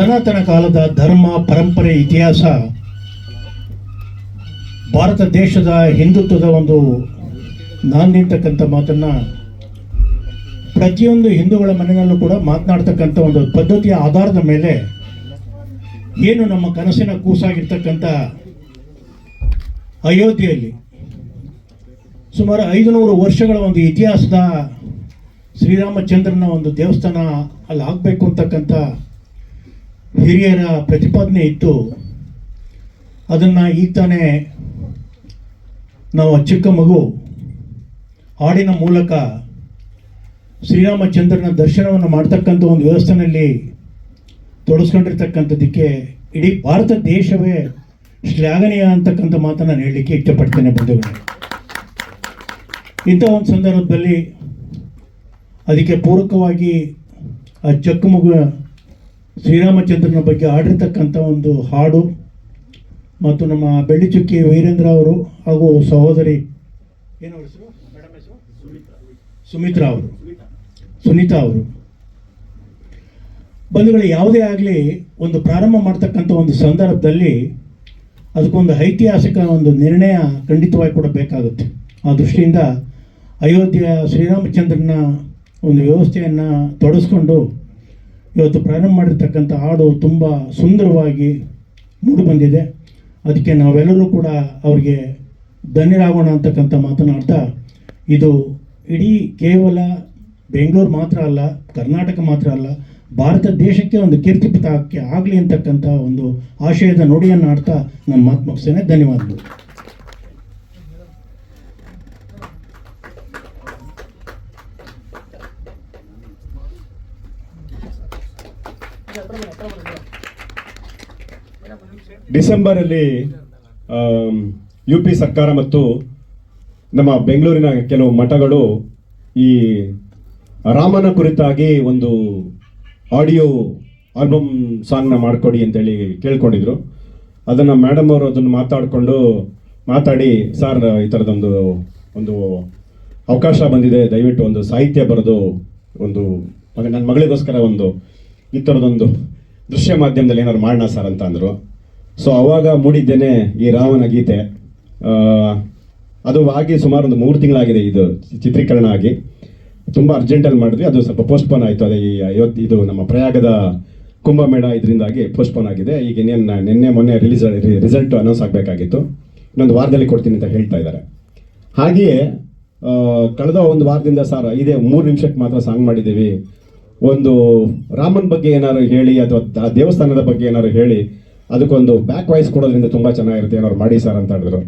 ಸನಾತನ ಕಾಲದ ಧರ್ಮ, ಪರಂಪರೆ, ಇತಿಹಾಸ ಭಾರತ ದೇಶದ ಹಿಂದುತ್ವದ ಒಂದು ನಾಂದಿರ್ತಕ್ಕಂಥ ಮಾತನ್ನು ಪ್ರತಿಯೊಂದು ಹಿಂದೂಗಳ ಮನೆಯಲ್ಲೂ ಕೂಡ ಮಾತನಾಡ್ತಕ್ಕಂಥ ಒಂದು ಪದ್ಧತಿಯ ಆಧಾರದ ಮೇಲೆ ಏನು ನಮ್ಮ ಕನಸಿನ ಕೂಸಾಗಿರ್ತಕ್ಕಂಥ ಅಯೋಧ್ಯೆಯಲ್ಲಿ ಸುಮಾರು ಐದುನೂರು ವರ್ಷಗಳ ಒಂದು ಇತಿಹಾಸದ ಶ್ರೀರಾಮಚಂದ್ರನ ಒಂದು ದೇವಸ್ಥಾನ ಅಲ್ಲಿ ಆಗಬೇಕು ಅಂತಕ್ಕಂಥ ಹಿರಿಯರ ಪ್ರತಿಪಾದನೆ ಇತ್ತು. ಅದನ್ನು ಈಗ ತಾನೇ ನಾವು ಚಿಕ್ಕ ಮಗು ಹಾಡಿನ ಮೂಲಕ ಶ್ರೀರಾಮಚಂದ್ರನ ದರ್ಶನವನ್ನು ಮಾಡ್ತಕ್ಕಂಥ ಒಂದು ವ್ಯವಸ್ಥೆಯಲ್ಲಿ ತೊಡಸ್ಕೊಂಡಿರ್ತಕ್ಕಂಥದ್ದಕ್ಕೆ ಇಡೀ ಭಾರತ ದೇಶವೇ ಶ್ಲಾಘನೀಯ ಅಂತಕ್ಕಂಥ ಮಾತನ್ನು ನಾನು ಹೇಳಲಿಕ್ಕೆ ಇಷ್ಟಪಡ್ತೇನೆ ಬಂಧುಗಳೇ. ಇಂಥ ಒಂದು ಸಂದರ್ಭದಲ್ಲಿ ಅದಕ್ಕೆ ಪೂರಕವಾಗಿ ಆ ಚಕ್ಕ ಮಗು ಶ್ರೀರಾಮಚಂದ್ರನ ಬಗ್ಗೆ ಹಾಡಿರ್ತಕ್ಕಂಥ ಒಂದು ಹಾಡು ಮತ್ತು ನಮ್ಮ ಬೆಳ್ಳಿಚುಕ್ಕಿ ವೀರೇಂದ್ರ ಅವರು ಹಾಗೂ ಸಹೋದರಿ, ಏನು ಹೆಸರು? ಮೇಡಮ್ ಹೆಸರು? ಸುಮಿತ್ರಾ ಅವರು. ಸುನೀತಾ ಅವರು. ಬಂಧುಗಳು, ಯಾವುದೇ ಆಗಲಿ ಒಂದು ಪ್ರಾರಂಭ ಮಾಡ್ತಕ್ಕಂಥ ಒಂದು ಸಂದರ್ಭದಲ್ಲಿ ಅದಕ್ಕೊಂದು ಐತಿಹಾಸಿಕ ಒಂದು ನಿರ್ಣಯ ಖಂಡಿತವಾಗಿ ಕೂಡ ಬೇಕಾಗುತ್ತೆ. ಆ ದೃಷ್ಟಿಯಿಂದ ಅಯೋಧ್ಯೆಯ ಶ್ರೀರಾಮಚಂದ್ರನ ಒಂದು ವ್ಯವಸ್ಥೆಯನ್ನು ತೊಡಸ್ಕೊಂಡು ಇವತ್ತು ಪ್ರಾರಂಭ ಮಾಡಿರ್ತಕ್ಕಂಥ ಹಾಡು ತುಂಬ ಸುಂದರವಾಗಿ ಮೂಡಿಬಂದಿದೆ. ಅದಕ್ಕೆ ನಾವೆಲ್ಲರೂ ಕೂಡ ಅವ್ರಿಗೆ ಧನ್ಯರಾಗೋಣ ಅಂತಕ್ಕಂಥ ಮಾತನಾಡ್ತಾ, ಇದು ಇಡೀ ಕೇವಲ ಬೆಂಗಳೂರು ಮಾತ್ರ ಅಲ್ಲ, ಕರ್ನಾಟಕ ಮಾತ್ರ ಅಲ್ಲ, ಭಾರತ ದೇಶಕ್ಕೆ ಒಂದು ಕೀರ್ತಿ ಪತಾಕೆ ಆಗಲಿ ಅಂತಕ್ಕಂಥ ಒಂದು ಆಶಯದ ನುಡಿಯನ್ನು ಆಡ್ತಾ ನನ್ನ ಮಾತು ಮುಗಿಸ್ತೇನೆ. ಧನ್ಯವಾದಗಳು. ಡಿಸೆಂಬರಲ್ಲಿ ಯು ಪಿ ಸರ್ಕಾರ ಮತ್ತು ನಮ್ಮ ಬೆಂಗಳೂರಿನ ಕೆಲವು ಮಠಗಳು ಈ ರಾಮನ ಕುರಿತಾಗಿ ಒಂದು ಆಡಿಯೋ ಆಲ್ಬಮ್ ಸಾಂಗ್ನ ಮಾಡಿಕೊಡಿ ಅಂತೇಳಿ ಕೇಳ್ಕೊಂಡಿದ್ರು. ಅದನ್ನು ಮೇಡಮ್ ಅವರು ಅದನ್ನು ಮಾತಾಡಿಕೊಂಡು ಮಾತಾಡಿ ಸರ್ ಈ ಥರದೊಂದು ಒಂದು ಅವಕಾಶ ಬಂದಿದೆ. ದಯವಿಟ್ಟು ಒಂದು ಸಾಹಿತ್ಯ ಬರೆದು ಒಂದು ನನ್ನ ಮಗಳಿಗೋಸ್ಕರ ಒಂದು ಈ ಥರದೊಂದು ದೃಶ್ಯ ಮಾಧ್ಯಮದಲ್ಲಿ ಏನಾದ್ರು ಮಾಡೋಣ ಸರ್ ಅಂತ ಅಂದರು. ಸೊ ಅವಾಗ ಮೂಡಿದ್ದೇನೆ ಈ ರಾವಣ ಗೀತೆ. ಅದು ಆಗಿ ಸುಮಾರು ಒಂದು ಮೂರು ತಿಂಗಳಾಗಿದೆ ಇದು ಚಿತ್ರೀಕರಣ ಆಗಿ. ತುಂಬ ಅರ್ಜೆಂಟಲ್ಲಿ ಮಾಡಿದ್ವಿ. ಅದು ಸ್ವಲ್ಪ ಪೋಸ್ಟ್ಪೋನ್ ಆಯಿತು. ಅದೇ ಈ ಅಯೋಧ್ಯೆ ಇದು ನಮ್ಮ ಪ್ರಯಾಗದ ಕುಂಭಮೇಳ ಇದರಿಂದಾಗಿ ಪೋಸ್ಟ್ಪೋನ್ ಆಗಿದೆ. ಈಗ ಇನ್ನೇನು, ನಿನ್ನೆ, ಮೊನ್ನೆ ರಿಲೀಸ್ ರಿಸಲ್ಟ್ ಅನೌನ್ಸ್ ಆಗಬೇಕಾಗಿತ್ತು. ಇನ್ನೊಂದು ವಾರದಲ್ಲಿ ಕೊಡ್ತೀನಿ ಅಂತ ಹೇಳ್ತಾ ಇದ್ದಾರೆ. ಹಾಗೆಯೇ ಕಳೆದ ಒಂದು ವಾರದಿಂದ ಸರ್ ಇದೇ ಮೂರು ನಿಮಿಷಕ್ಕೆ ಮಾತ್ರ ಸಾಂಗ್ ಮಾಡಿದ್ದೀವಿ. ಒಂದು ರಾಮನ್ ಬಗ್ಗೆ ಏನಾದ್ರು ಹೇಳಿ, ಅಥವಾ ದೇವಸ್ಥಾನದ ಬಗ್ಗೆ ಏನಾದ್ರು ಹೇಳಿ ಅದಕ್ಕೊಂದು ಬ್ಯಾಕ್ ವಾಯ್ಸ್ ಕೊಡೋದ್ರಿಂದ ತುಂಬ ಚೆನ್ನಾಗಿರುತ್ತೆ ಏನಾದ್ರು ಮಾಡಿ ಸರ್ ಅಂತ ಹೇಳಿದ್ರು.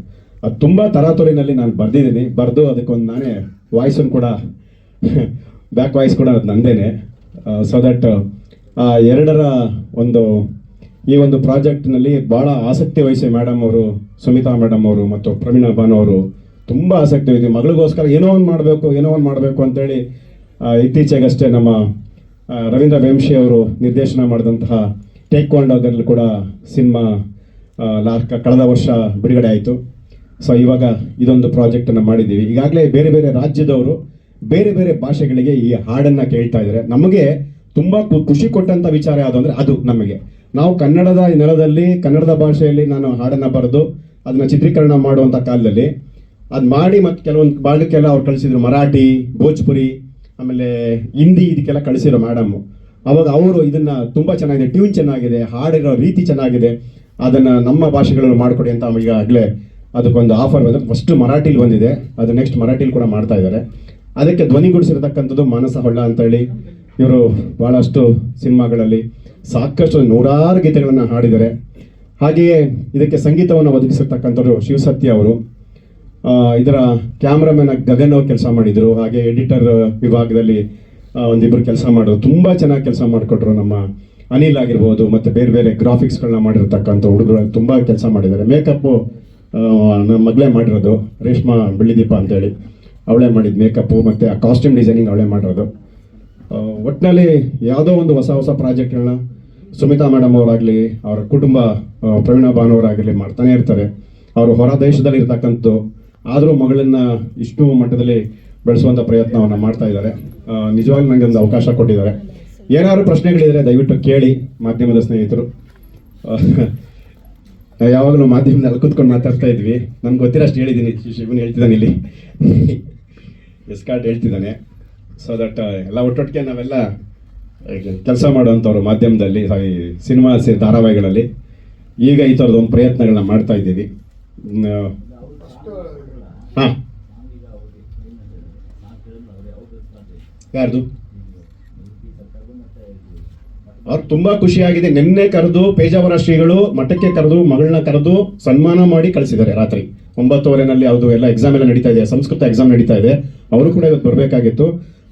ಅದು ತುಂಬ ತರಾತುರಿನಲ್ಲಿ ನಾನು ಬರೆದಿದ್ದೀನಿ. ಬರೆದು ಅದಕ್ಕೊಂದು ನಾನೇ ವಾಯ್ಸನ್ನು ಕೂಡ ಬ್ಯಾಕ್ ವಾಯ್ಸ್ ಕೂಡ ಅದು ನಂದೇನೆ. ಸೊ ದಟ್ ಎರಡರ ಒಂದು ಈ ಒಂದು ಪ್ರಾಜೆಕ್ಟ್ನಲ್ಲಿ ಭಾಳ ಆಸಕ್ತಿ ವಹಿಸಿ ಮೇಡಮ್ ಅವರು ಸುಮಿತಾ ಮೇಡಮ್ ಅವರು ಮತ್ತು ಪ್ರವೀಣ ಬಾನು ಅವರು ತುಂಬ ಆಸಕ್ತಿ ಇದೆ ಮಗಳಿಗೋಸ್ಕರ ಏನೋ ಒಂದು ಮಾಡಬೇಕು ಏನೋ ಒಂದು ಮಾಡಬೇಕು ಅಂತೇಳಿ ಆ, ಇತ್ತೀಚೆಗಷ್ಟೇ ನಮ್ಮ ರವೀಂದ್ರ ವೇಂಶಿ ಅವರು ನಿರ್ದೇಶನ ಮಾಡಿದಂತಹ ಟೇಕ್ವಾಂಡೋದಲ್ಲಿ ಕೂಡ ಸಿನಿಮಾ ಲಾಸ್ಟ್ ಕಳೆದ ವರ್ಷ ಬಿಡುಗಡೆ ಆಯಿತು. ಸೊ ಇವಾಗ ಇದೊಂದು ಪ್ರಾಜೆಕ್ಟನ್ನು ಮಾಡಿದ್ದೀವಿ. ಈಗಾಗಲೇ ಬೇರೆ ಬೇರೆ ರಾಜ್ಯದವರು ಬೇರೆ ಬೇರೆ ಭಾಷೆಗಳಿಗೆ ಈ ಹಾಡನ್ನು ಕೇಳ್ತಾ ಇದ್ದಾರೆ. ನಮಗೆ ತುಂಬ ಖುಷಿ ಕೊಟ್ಟಂಥ ವಿಚಾರ ಯಾವುದು ಅಂದರೆ ಅದು ನಮಗೆ. ನಾವು ಕನ್ನಡದ ನೆಲದಲ್ಲಿ, ಕನ್ನಡದ ಭಾಷೆಯಲ್ಲಿ ನಾನು ಹಾಡನ್ನು ಬರೆದು ಅದನ್ನು ಚಿತ್ರೀಕರಣ ಮಾಡುವಂಥ ಕಾಲದಲ್ಲಿ ಅದು ಮಾಡಿ ಮತ್ತು ಕೆಲವೊಂದು ಭಾಗಕ್ಕೆಲ್ಲ ಅವ್ರು ಕಳಿಸಿದ್ರು. ಮರಾಠಿ, ಭೋಜ್ಪುರಿ, ಆಮೇಲೆ ಹಿಂದಿ ಇದಕ್ಕೆಲ್ಲ ಕಳಿಸಿರೋ ಮೇಡಮ್ ಅವಾಗ ಅವರು ಇದನ್ನ ತುಂಬಾ ಚೆನ್ನಾಗಿದೆ ಟ್ಯೂನ್ ಚೆನ್ನಾಗಿದೆ, ಹಾಡಿರೋ ರೀತಿ ಚೆನ್ನಾಗಿದೆ. ಅದನ್ನ ನಮ್ಮ ಭಾಷೆಗಳಲ್ಲಿ ಮಾಡಿಕೊಡಿ ಅಂತ ಈಗಾಗಲೇ ಅದಕ್ಕೊಂದು ಆಫರ್ ಬಂದ್ರೆ ಫಸ್ಟ್ ಮರಾಠಿಲಿ ಬಂದಿದೆ. ಅದು ನೆಕ್ಸ್ಟ್ ಮರಾಠಿಲಿ ಕೂಡ ಮಾಡ್ತಾ ಇದ್ದಾರೆ. ಅದಕ್ಕೆ ಧ್ವನಿಗೂಡಿಸಿರ್ತಕ್ಕಂಥದ್ದು ಮಾನಸ ಹೊಳ್ಳ ಅಂತೇಳಿ. ಇವರು ಬಹಳಷ್ಟು ಸಿನಿಮಾಗಳಲ್ಲಿ ಸಾಕಷ್ಟು ನೂರಾರು ಗೀತೆಗಳನ್ನು ಹಾಡಿದ್ದಾರೆ. ಹಾಗೆಯೇ ಇದಕ್ಕೆ ಸಂಗೀತವನ್ನು ಒದಗಿಸಿರ್ತಕ್ಕಂಥವ್ರು ಶಿವಸತ್ಯ ಅವರು. ಇದರ ಕ್ಯಾಮ್ರಾಮನ್ ಗಗನ್ ಅವ್ರು ಕೆಲಸ ಮಾಡಿದ್ರು. ಹಾಗೆ ಎಡಿಟರ್ ವಿಭಾಗದಲ್ಲಿ ಆ, ಒಂದಿಬ್ರು ಕೆಲಸ ಮಾಡೋರು ತುಂಬ ಚೆನ್ನಾಗಿ ಕೆಲಸ ಮಾಡಿಕೊಟ್ರು ನಮ್ಮ ಅನಿಲ್ ಆಗಿರ್ಬೋದು ಮತ್ತು ಬೇರೆ ಬೇರೆ ಗ್ರಾಫಿಕ್ಸ್ಗಳನ್ನ ಮಾಡಿರ್ತಕ್ಕಂಥ ಹುಡುಗರು ತುಂಬ ಕೆಲಸ ಮಾಡಿದ್ದಾರೆ. ಮೇಕಪ್ಪು ನಮ್ಮ ಮಗಳೇ ಮಾಡಿರೋದು ರೇಷ್ಮಾ ಬೆಳ್ಳಿದೀಪ ಅಂತೇಳಿ. ಅವಳೇ ಮಾಡಿದ ಮೇಕಪ್ಪು ಮತ್ತು ಆ ಕಾಸ್ಟ್ಯೂಮ್ ಡಿಸೈನಿಂಗ್ ಅವಳೇ ಮಾಡಿರೋದು. ಒಟ್ಟಿನಲ್ಲಿ ಯಾವುದೋ ಒಂದು ಹೊಸ ಹೊಸ ಪ್ರಾಜೆಕ್ಟ್ಗಳನ್ನ ಸುಮಿತಾ ಮೇಡಮ್ ಅವರಾಗಲಿ ಅವರ ಕುಟುಂಬ ಪ್ರವೀಣ ಭಾನುವರಾಗಲಿ ಭಾನು ಮಾಡ್ತಾನೆ ಇರ್ತಾರೆ. ಅವರು ಹೊರ ದೇಶದಲ್ಲಿ ಇರ್ತಕ್ಕಂಥದ್ದು ಆದರೂ ಮಗಳನ್ನು ಇಷ್ಟು ಮಟ್ಟದಲ್ಲಿ ಬೆಳೆಸುವಂಥ ಪ್ರಯತ್ನವನ್ನು ಮಾಡ್ತಾ ಇದ್ದಾರೆ. ನಿಜವಾಗ್ಲೂ ನನಗೆ ಒಂದು ಅವಕಾಶ ಕೊಟ್ಟಿದ್ದಾರೆ. ಏನಾದ್ರು ಪ್ರಶ್ನೆಗಳಿದ್ರೆ ದಯವಿಟ್ಟು ಕೇಳಿ ಮಾಧ್ಯಮದ ಸ್ನೇಹಿತರು. ನಾವು ಯಾವಾಗಲೂ ಮಾಧ್ಯಮದಲ್ಲಿ ಕೂತ್ಕೊಂಡು ಮಾತಾಡ್ತಾ ಇದ್ವಿ. ನಮ್ಗೆ ಗೊತ್ತಿರೋಷ್ಟು ಹೇಳಿದ್ದೀನಿ ಶಿವನ್ ಹೇಳ್ತಿದ್ದಾನೆ ಇಲ್ಲಿ. ಎಸ್ಕಾರ್ಟ್ ಹೇಳ್ತಿದ್ದಾನೆ. ಸೊ ದಟ್ ಎಲ್ಲ ಒಟ್ಟೊಟ್ಟಿಗೆ ನಾವೆಲ್ಲ ಕೆಲಸ ಮಾಡುವಂಥವ್ರು ಮಾಧ್ಯಮದಲ್ಲಿ ಸಿನಿಮಾ ಧಾರಾವಾಹಿಗಳಲ್ಲಿ. ಈಗ ಈ ಥರದ ಒಂದು ಪ್ರಯತ್ನಗಳನ್ನ ಮಾಡ್ತಾ ಇದ್ದೀವಿ. ಹಾಂ. ಯಾರ್ದು? ಅವ್ರು ತುಂಬಾ ಖುಷಿಯಾಗಿದೆ. ನಿನ್ನೆ ಕರೆದು ಪೇಜಾವರ ಶ್ರೀಗಳು, ಮಠಕ್ಕೆ ಕರೆದು, ಮಗಳನ್ನ ಕರೆದು ಸನ್ಮಾನ ಮಾಡಿ ಕಳಿಸಿದ್ದಾರೆ ರಾತ್ರಿ. ಒಂಬತ್ತುವರೆನಲ್ಲಿ ಅದು ಎಲ್ಲ ಎಕ್ಸಾಮ್ ಎಲ್ಲ ನಡೀತಾ ಇದೆ, ಸಂಸ್ಕೃತ ಎಕ್ಸಾಮ್ ನಡೀತಾ ಇದೆ. ಅವರು ಕೂಡ ಇವತ್ತು ಬರಬೇಕಾಗಿತ್ತು.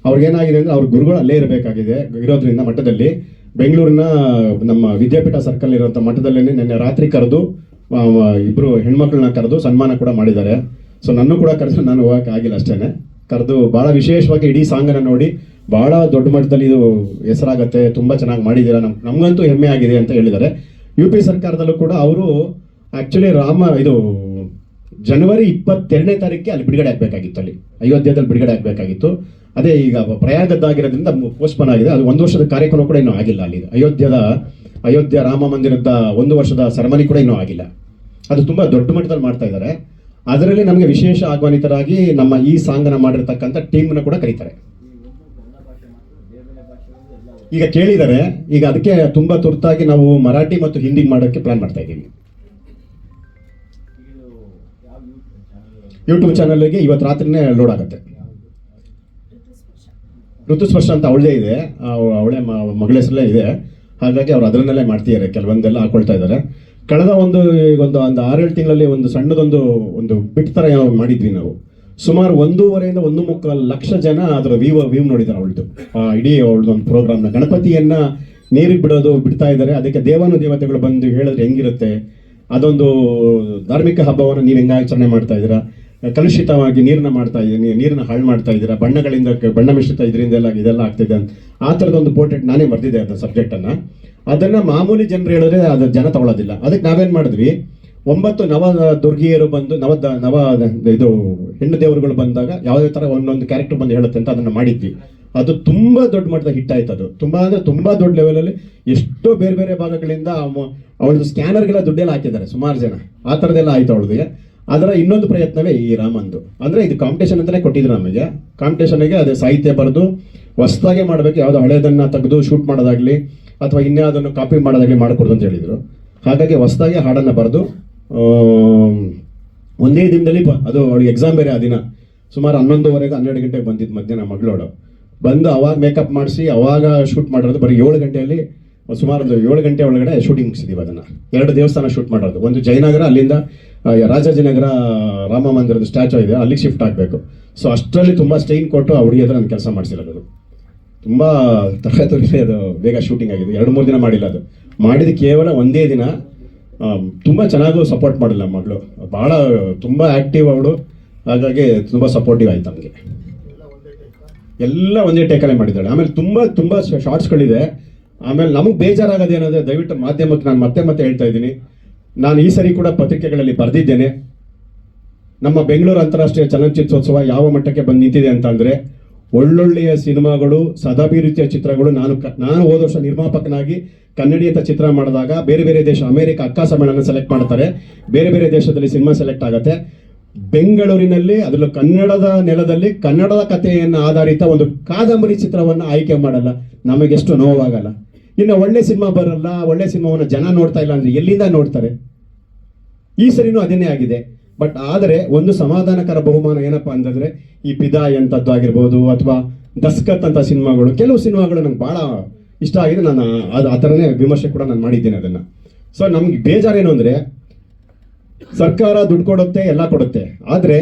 ಅವ್ರಿಗೇನಾಗಿದೆ ಅಂದ್ರೆ ಅವ್ರ ಗುರುಗಳು ಅಲ್ಲೇ ಇರಬೇಕಾಗಿದೆ, ಇರೋದ್ರಿಂದ ಮಠದಲ್ಲಿ. ಬೆಂಗಳೂರಿನ ನಮ್ಮ ವಿದ್ಯಾಪೀಠ ಸರ್ಕಲ್ ಇರುವಂಥ ಮಠದಲ್ಲೇ ನಿನ್ನೆ ರಾತ್ರಿ ಕರೆದು ಇಬ್ಬರು ಹೆಣ್ಮಕ್ಳನ್ನ ಕರೆದು ಸನ್ಮಾನ ಕೂಡ ಮಾಡಿದ್ದಾರೆ. ಸೊ ನನ್ನೂ ಕೂಡ ಕರೆದು ನಾನು ಹೋಗಕ್ಕೆ ಆಗಿಲ್ಲ ಅಷ್ಟೇನೆ. ಕರೆದು ಬಹಳ ವಿಶೇಷವಾಗಿ ಇಡೀ ಸಾಂಗನ್ನು ನೋಡಿ ಬಹಳ ದೊಡ್ಡ ಮಟ್ಟದಲ್ಲಿ ಇದು ಹೆಸರಾಗತ್ತೆ, ತುಂಬಾ ಚೆನ್ನಾಗಿ ಮಾಡಿದ್ದೀರಾ ನಮ್, ನಮಗಂತೂ ಹೆಮ್ಮೆ ಆಗಿದೆ ಅಂತ ಹೇಳಿದ್ದಾರೆ. ಯು ಪಿ ಸರ್ಕಾರದಲ್ಲೂ ಕೂಡ ಅವರು ಆಕ್ಚುಲಿ ರಾಮ, ಇದು ಜನವರಿ ಇಪ್ಪತ್ತೆರಡನೇ ತಾರೀಕಿಗೆ ಅಲ್ಲಿ ಬಿಡುಗಡೆ ಆಗಬೇಕಾಗಿತ್ತು ಅಲ್ಲಿ. ಅಯೋಧ್ಯದಲ್ಲಿ ಬಿಡುಗಡೆ ಆಗಬೇಕಾಗಿತ್ತು. ಅದೇ ಈಗ ಪ್ರಯಾಗದ್ದಾಗಿರೋದ್ರಿಂದ ಪೋಸ್ಟ್ಪೋನ್ ಆಗಿದೆ. ಅದು ಒಂದು ವರ್ಷದ ಕಾರ್ಯಕ್ರಮ ಕೂಡ ಇನ್ನೂ ಆಗಿಲ್ಲ ಅಲ್ಲಿ. ಅಯೋಧ್ಯದ, ಅಯೋಧ್ಯ ರಾಮ ಮಂದಿರದ ಒಂದು ವರ್ಷದ ಸರಮನಿ ಕೂಡ ಇನ್ನೂ ಆಗಿಲ್ಲ. ಅದು ತುಂಬಾ ದೊಡ್ಡ ಮಟ್ಟದಲ್ಲಿ ಮಾಡ್ತಾ ಇದ್ದಾರೆ. ಅದರಲ್ಲಿ ನಮಗೆ ವಿಶೇಷ ಆಹ್ವಾನಿತರಾಗಿ ನಮ್ಮ ಈ ಸಾಂಗನ ಮಾಡಿರ್ತಕ್ಕಂಥ ಟೀಮ್ನ ಕೂಡ ಕರೀತಾರೆ. ಈಗ ಕೇಳಿದ್ದಾರೆ ಈಗ ಅದಕ್ಕೆ ತುಂಬಾ ತುರ್ತಾಗಿ ನಾವು ಮರಾಠಿ ಮತ್ತು ಹಿಂದಿ ಮಾಡೋಕ್ಕೆ ಪ್ಲಾನ್ ಮಾಡ್ತಾ ಇದ್ದೀವಿ. ಯೂಟ್ಯೂಬ್ ಚಾನಲ್ಗೆ ಇವತ್ತು ರಾತ್ರಿನೇ ಲೋಡ್ ಆಗುತ್ತೆ. ಋತುಸ್ಪರ್ಶ ಅಂತ ಅವಳದೇ ಇದೆ. ಅವ್- ಅವಳೆ ಮಗಳ ಹೆಸರಲ್ಲೇ ಇದೆ. ಹಾಗಾಗಿ ಅವ್ರು ಅದರಲ್ಲೇ ಮಾಡ್ತಿದ್ದಾರೆ. ಕೆಲವೊಂದೆಲ್ಲ ಹಾಕೊಳ್ತಾ ಇದ್ದಾರೆ. ಕಳೆದ ಒಂದು ಒಂದು ಒಂದು ಆರೇಳು ತಿಂಗಳಲ್ಲಿ ಒಂದು ಸಣ್ಣದೊಂದು, ಒಂದು ಬಿಟ್ ಥರ ಮಾಡಿದ್ವಿ ನಾವು. ಸುಮಾರು ಒಂದೂವರೆಯಿಂದ ಒಂದು ಮುಕ್ಕಾಲು ಲಕ್ಷ ಜನ ಅದರ ವ್ಯೂ ವ್ಯೂ ನೋಡಿದ್ದಾರೆ ಅವಳದು ಇಡೀ ಅವಳದು ಒಂದು ಪ್ರೋಗ್ರಾಮ್ನ ಗಣಪತಿಯನ್ನ ನೀರಿಗೆ ಬಿಡೋದು, ಬಿಡ್ತಾ ಇದ್ದಾರೆ. ಅದಕ್ಕೆ ದೇವಾನು ದೇವತೆಗಳು ಬಂದು ಹೇಳಿದ್ರೆ ಹೆಂಗಿರುತ್ತೆ? ಅದೊಂದು ಧಾರ್ಮಿಕ ಹಬ್ಬವನ್ನು ನೀವು ಹೆಂಗೆ ಆಚರಣೆ ಮಾಡ್ತಾ ಇದ್ದೀರಾ? ಕಲುಷಿತವಾಗಿ ನೀರನ್ನ ಮಾಡ್ತಾ ಇದ್ದೀನಿ ನೀರನ್ನ ಹಾಳು ಮಾಡ್ತಾ ಇದ್ದೀರಾ? ಬಣ್ಣಗಳಿಂದ ಬಣ್ಣ ಮಿಶ್ರಿತ ಇದರಿಂದ ಎಲ್ಲ ಇದೆಲ್ಲ ಆಗ್ತಿದೆ ಅಂತ. ಆ ಥರದ ಒಂದು ಪೋರ್ಟ್ರೇಟ್ ನಾನೇ ಬರ್ದಿದ್ದೆ ಅದನ್ನ ಸಬ್ಜೆಕ್ಟ್ ಅನ್ನ. ಅದನ್ನ ಮಾಮೂಲಿ ಜನರು ಹೇಳಿದ್ರೆ ಅದು ಜನ ತಗೊಳ್ಳೋದಿಲ್ಲ ಅದಕ್ಕೆ ನಾವೇನು ಮಾಡಿದ್ವಿ? ಒಂಬತ್ತು ನವ ದುರ್ಗಿಯರು ಬಂದು, ನವ ನವ ಇದು ಹೆಣ್ಣು ದೇವರುಗಳು ಬಂದಾಗ ಯಾವುದೇ ತರ ಒಂದೊಂದು ಕ್ಯಾರೆಕ್ಟರ್ ಬಂದು ಹೇಳುತ್ತೆ ಅಂತ ಅದನ್ನ ಮಾಡಿದ್ವಿ. ಅದು ತುಂಬಾ ದೊಡ್ಡ ಮಟ್ಟದ ಹಿಟ್ ಆಯ್ತು ಅದು. ತುಂಬಾ ಅಂದ್ರೆ ತುಂಬಾ ದೊಡ್ಡ ಲೆವೆಲಲ್ಲಿ ಎಷ್ಟೋ ಬೇರೆ ಬೇರೆ ಭಾಗಗಳಿಂದ ಅವಳದು ಸ್ಕ್ಯಾನರ್ಗೆಲ್ಲ ದುಡ್ಡೆಲ್ಲ ಹಾಕಿದ್ದಾರೆ ಸುಮಾರು ಜನ. ಆ ಥರದ್ದೆಲ್ಲ ಆಯ್ತು ಅವಳಿಗೆ ಅದರ ಇನ್ನೊಂದು ಪ್ರಯತ್ನವೇ ಈ ರಾಮಂದು. ಅಂದ್ರೆ ಇದು ಕಾಂಪಿಟೇಷನ್ ಅಂತಲೇ ಕೊಟ್ಟಿದ್ರು ನಮಗೆ. ಕಾಂಪಿಟೇಷನ್ಗೆ ಅದೇ ಸಾಹಿತ್ಯ ಬರೆದು ಹೊಸದಾಗೆ ಮಾಡಬೇಕು. ಯಾವುದೋ ಹಳೆಯದನ್ನು ತೆಗೆದು ಶೂಟ್ ಮಾಡೋದಾಗ್ಲಿ ಅಥವಾ ಇನ್ಯಾವುದನ್ನು ಕಾಪಿ ಮಾಡೋದಾಗ್ಲಿ ಮಾಡಿಕೊಡ್ದು ಅಂತ ಹೇಳಿದ್ರು. ಹಾಗಾಗಿ ಹೊಸದಾಗಿ ಹಾಡನ್ನ ಬರೆದು ಒಂದೇ ದಿನದಲ್ಲಿ ಅದು ಅವಳಿಗೆ ಎಕ್ಸಾಮ್ ಬೇರೆ ಆ ದಿನ. ಸುಮಾರು ಹನ್ನೊಂದುವರೆಗೆ ಹನ್ನೆರಡು ಗಂಟೆಗೆ ಬಂದಿದ್ದು ಮಧ್ಯಾಹ್ನ ಮಗಳೋಡು ಬಂದು ಅವಾಗ ಮೇಕಪ್ ಮಾಡಿಸಿ ಅವಾಗ ಶೂಟ್ ಮಾಡಿರೋದು ಬರೀ ಏಳು ಗಂಟೆಯಲ್ಲಿ, ಸುಮಾರು ಒಂದು ಏಳು ಗಂಟೆ ಒಳಗಡೆ ಶೂಟಿಂಗ್ ಮುಗಿಸಿದ್ದೀವಿ ಅದನ್ನ. ಎರಡು ದೇವಸ್ಥಾನ ಶೂಟ್ ಮಾಡೋದು ಒಂದು ಜಯನಗರ, ಅಲ್ಲಿಂದ ರಾಜಾಜಿನಗರ ರಾಮ ಮಂದಿರದ ಸ್ಟ್ಯಾಚು ಇದೆ, ಅಲ್ಲಿಗೆ ಶಿಫ್ಟ್ ಆಗಬೇಕು. ಸೊ ಅಷ್ಟರಲ್ಲಿ ತುಂಬ ಸ್ಟೈನ್ ಕೊಟ್ಟು ಆ ಹುಡುಗಿ ಹತ್ರ ನಾನು ಕೆಲಸ ಮಾಡಿಸಿರೋದು ತುಂಬಾ ತರಗತಿ ಅದು ಬೇಗ ಶೂಟಿಂಗ್ ಆಗಿದೆ. ಎರಡು ಮೂರು ದಿನ ಮಾಡಿಲ್ಲ ಅದು. ಮಾಡಿದ ಕೇವಲ ಒಂದೇ ದಿನ. ತುಂಬ ಚೆನ್ನಾಗೂ ಸಪೋರ್ಟ್ ಮಾಡಿಲ್ಲ ಮಗಳು. ಭಾಳ ತುಂಬ ಆ್ಯಕ್ಟಿವ್ ಅವಳು. ಹಾಗಾಗಿ ತುಂಬ ಸಪೋರ್ಟಿವ್ ಆಯ್ತು ನಮಗೆ. ಎಲ್ಲ ಒಂದೇ ಟೇಕಲ್ಲೇ ಮಾಡಿದ್ದಾಳೆ. ಆಮೇಲೆ ತುಂಬ ತುಂಬ ಶಾರ್ಟ್ಸ್ಗಳಿದೆ ಆಮೇಲೆ ನಮಗೆ ಬೇಜಾರಾಗೋದು ಏನಂದರೆ ದಯವಿಟ್ಟು ಮಾಧ್ಯಮಕ್ಕೆ ನಾನು ಮತ್ತೆ ಮತ್ತೆ ಹೇಳ್ತಾ ಇದ್ದೀನಿ. ನಾನು ಈ ಸರಿ ಕೂಡ ಪತ್ರಿಕೆಗಳಲ್ಲಿ ಬರೆದಿದ್ದೇನೆ. ನಮ್ಮ ಬೆಂಗಳೂರು ಅಂತಾರಾಷ್ಟ್ರೀಯ ಚಲನಚಿತ್ರೋತ್ಸವ ಯಾವ ಮಟ್ಟಕ್ಕೆ ಬಂದು ನಿಂತಿದೆ ಅಂತ ಅಂದ್ರೆ, ಒಳ್ಳೊಳ್ಳೆಯ ಸಿನಿಮಾಗಳು, ಸದಾಭಿರುಚಿಯ ಚಿತ್ರಗಳು ನಾನು ನಾನು ಹೋದ ವರ್ಷ ನಿರ್ಮಾಪಕನಾಗಿ ಕನ್ನಡಿಯತ ಚಿತ್ರ ಮಾಡಿದಾಗ ಬೇರೆ ಬೇರೆ ದೇಶ, ಅಮೆರಿಕ ಅಕ್ಕ ಸಮ್ಮೇಳನ ಸೆಲೆಕ್ಟ್ ಮಾಡ್ತಾರೆ. ಬೇರೆ ಬೇರೆ ದೇಶದಲ್ಲಿ ಸಿನಿಮಾ ಸೆಲೆಕ್ಟ್ ಆಗುತ್ತೆ. ಬೆಂಗಳೂರಿನಲ್ಲಿ, ಅದರಲ್ಲೂ ಕನ್ನಡದ ನೆಲದಲ್ಲಿ ಕನ್ನಡದ ಕಥೆಯನ್ನು ಆಧಾರಿತ ಒಂದು ಕಾದಂಬರಿ ಚಿತ್ರವನ್ನು ಆಯ್ಕೆ ಮಾಡಲ್ಲ. ನಮಗೆಷ್ಟು ನೋವಾಗಲ್ಲ. ಇನ್ನು ಒಳ್ಳೆ ಸಿನಿಮಾ ಬರಲ್ಲ, ಒಳ್ಳೆ ಸಿನಿಮಾವನ್ನು ಜನ ನೋಡ್ತಾ ಇಲ್ಲ ಅಂದ್ರೆ ಎಲ್ಲಿಂದ ನೋಡ್ತಾರೆ? ಈ ಸರಿನೂ ಅದನ್ನೇ ಆಗಿದೆ. ಬಟ್ ಆದರೆ ಒಂದು ಸಮಾಧಾನಕರ ಬಹುಮಾನ ಏನಪ್ಪಾ ಅಂತಂದ್ರೆ ಈ ಪಿದಾಯ್ ಅಂತದ್ದು ಆಗಿರ್ಬೋದು ಅಥವಾ ದಸ್ಕತ್ ಅಂತ ಸಿನಿಮಾಗಳು, ಕೆಲವು ಸಿನಿಮಾಗಳು ನಂಗೆ ಬಹಳ ಇಷ್ಟ ಆಗಿದೆ. ನಾನು ಅದು ಆ ಥರನೇ ವಿಮರ್ಶೆ ಕೂಡ ನಾನು ಮಾಡಿದ್ದೇನೆ ಅದನ್ನು. ಸೊ ನಮ್ಗೆ ಬೇಜಾರೇನು ಅಂದರೆ ಸರ್ಕಾರ ದುಡ್ಡು ಕೊಡುತ್ತೆ, ಎಲ್ಲ ಕೊಡುತ್ತೆ. ಆದರೆ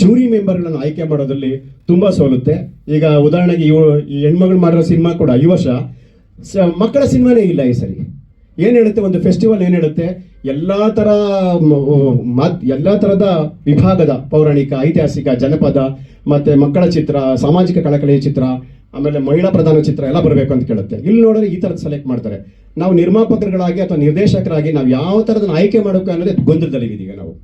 ಜೂರಿ ಮೆಂಬರ್ಗಳನ್ನು ಆಯ್ಕೆ ಮಾಡೋದ್ರಲ್ಲಿ ತುಂಬ ಸೋಲುತ್ತೆ. ಈಗ ಉದಾಹರಣೆಗೆ ಇವು ಹೆಣ್ಮಗಳು ಮಾಡಿರೋ ಸಿನಿಮಾ ಕೂಡ ಈ ವರ್ಷ ಸ- ಮಕ್ಕಳ ಸಿನಿಮಾನೇ ಇಲ್ಲ ಈ ಸರಿ. ಏನು ಹೇಳುತ್ತೆ, ಒಂದು ಫೆಸ್ಟಿವಲ್ ಏನು ಹೇಳುತ್ತೆ? ಎಲ್ಲಾ ಮ- ಮಾತ್ ಎಲ್ಲಾ ತರದ ವಿಭಾಗದ ಪೌರಾಣಿಕ, ಐತಿಹಾಸಿಕ, ಜನಪದ, ಮತ್ತೆ ಮಕ್ಕಳ ಚಿತ್ರ, ಸಾಮಾಜಿಕ ಕಳಕಳಿಯ ಚಿತ್ರ, ಆಮೇಲೆ ಮಹಿಳಾ ಪ್ರಧಾನ ಚಿತ್ರ ಎಲ್ಲ ಬರಬೇಕು ಅಂತ ಕೇಳುತ್ತೆ. ಇಲ್ಲಿ ನೋಡಿದ್ರೆ ಈ ತರದ್ ಸೆಲೆಕ್ಟ್ ಮಾಡ್ತಾರೆ. ನಾವು ನಿರ್ಮಾಪಕರುಗಳಾಗಿ ಅಥವಾ ನಿರ್ದೇಶಕರಾಗಿ ನಾವು ಯಾವ ಥರದನ್ನ ಆಯ್ಕೆ ಮಾಡಬೇಕು ಅನ್ನೋದೇ ಗೊಂದಲದಲ್ಲಿ ಇದೀಗ ನಾವು.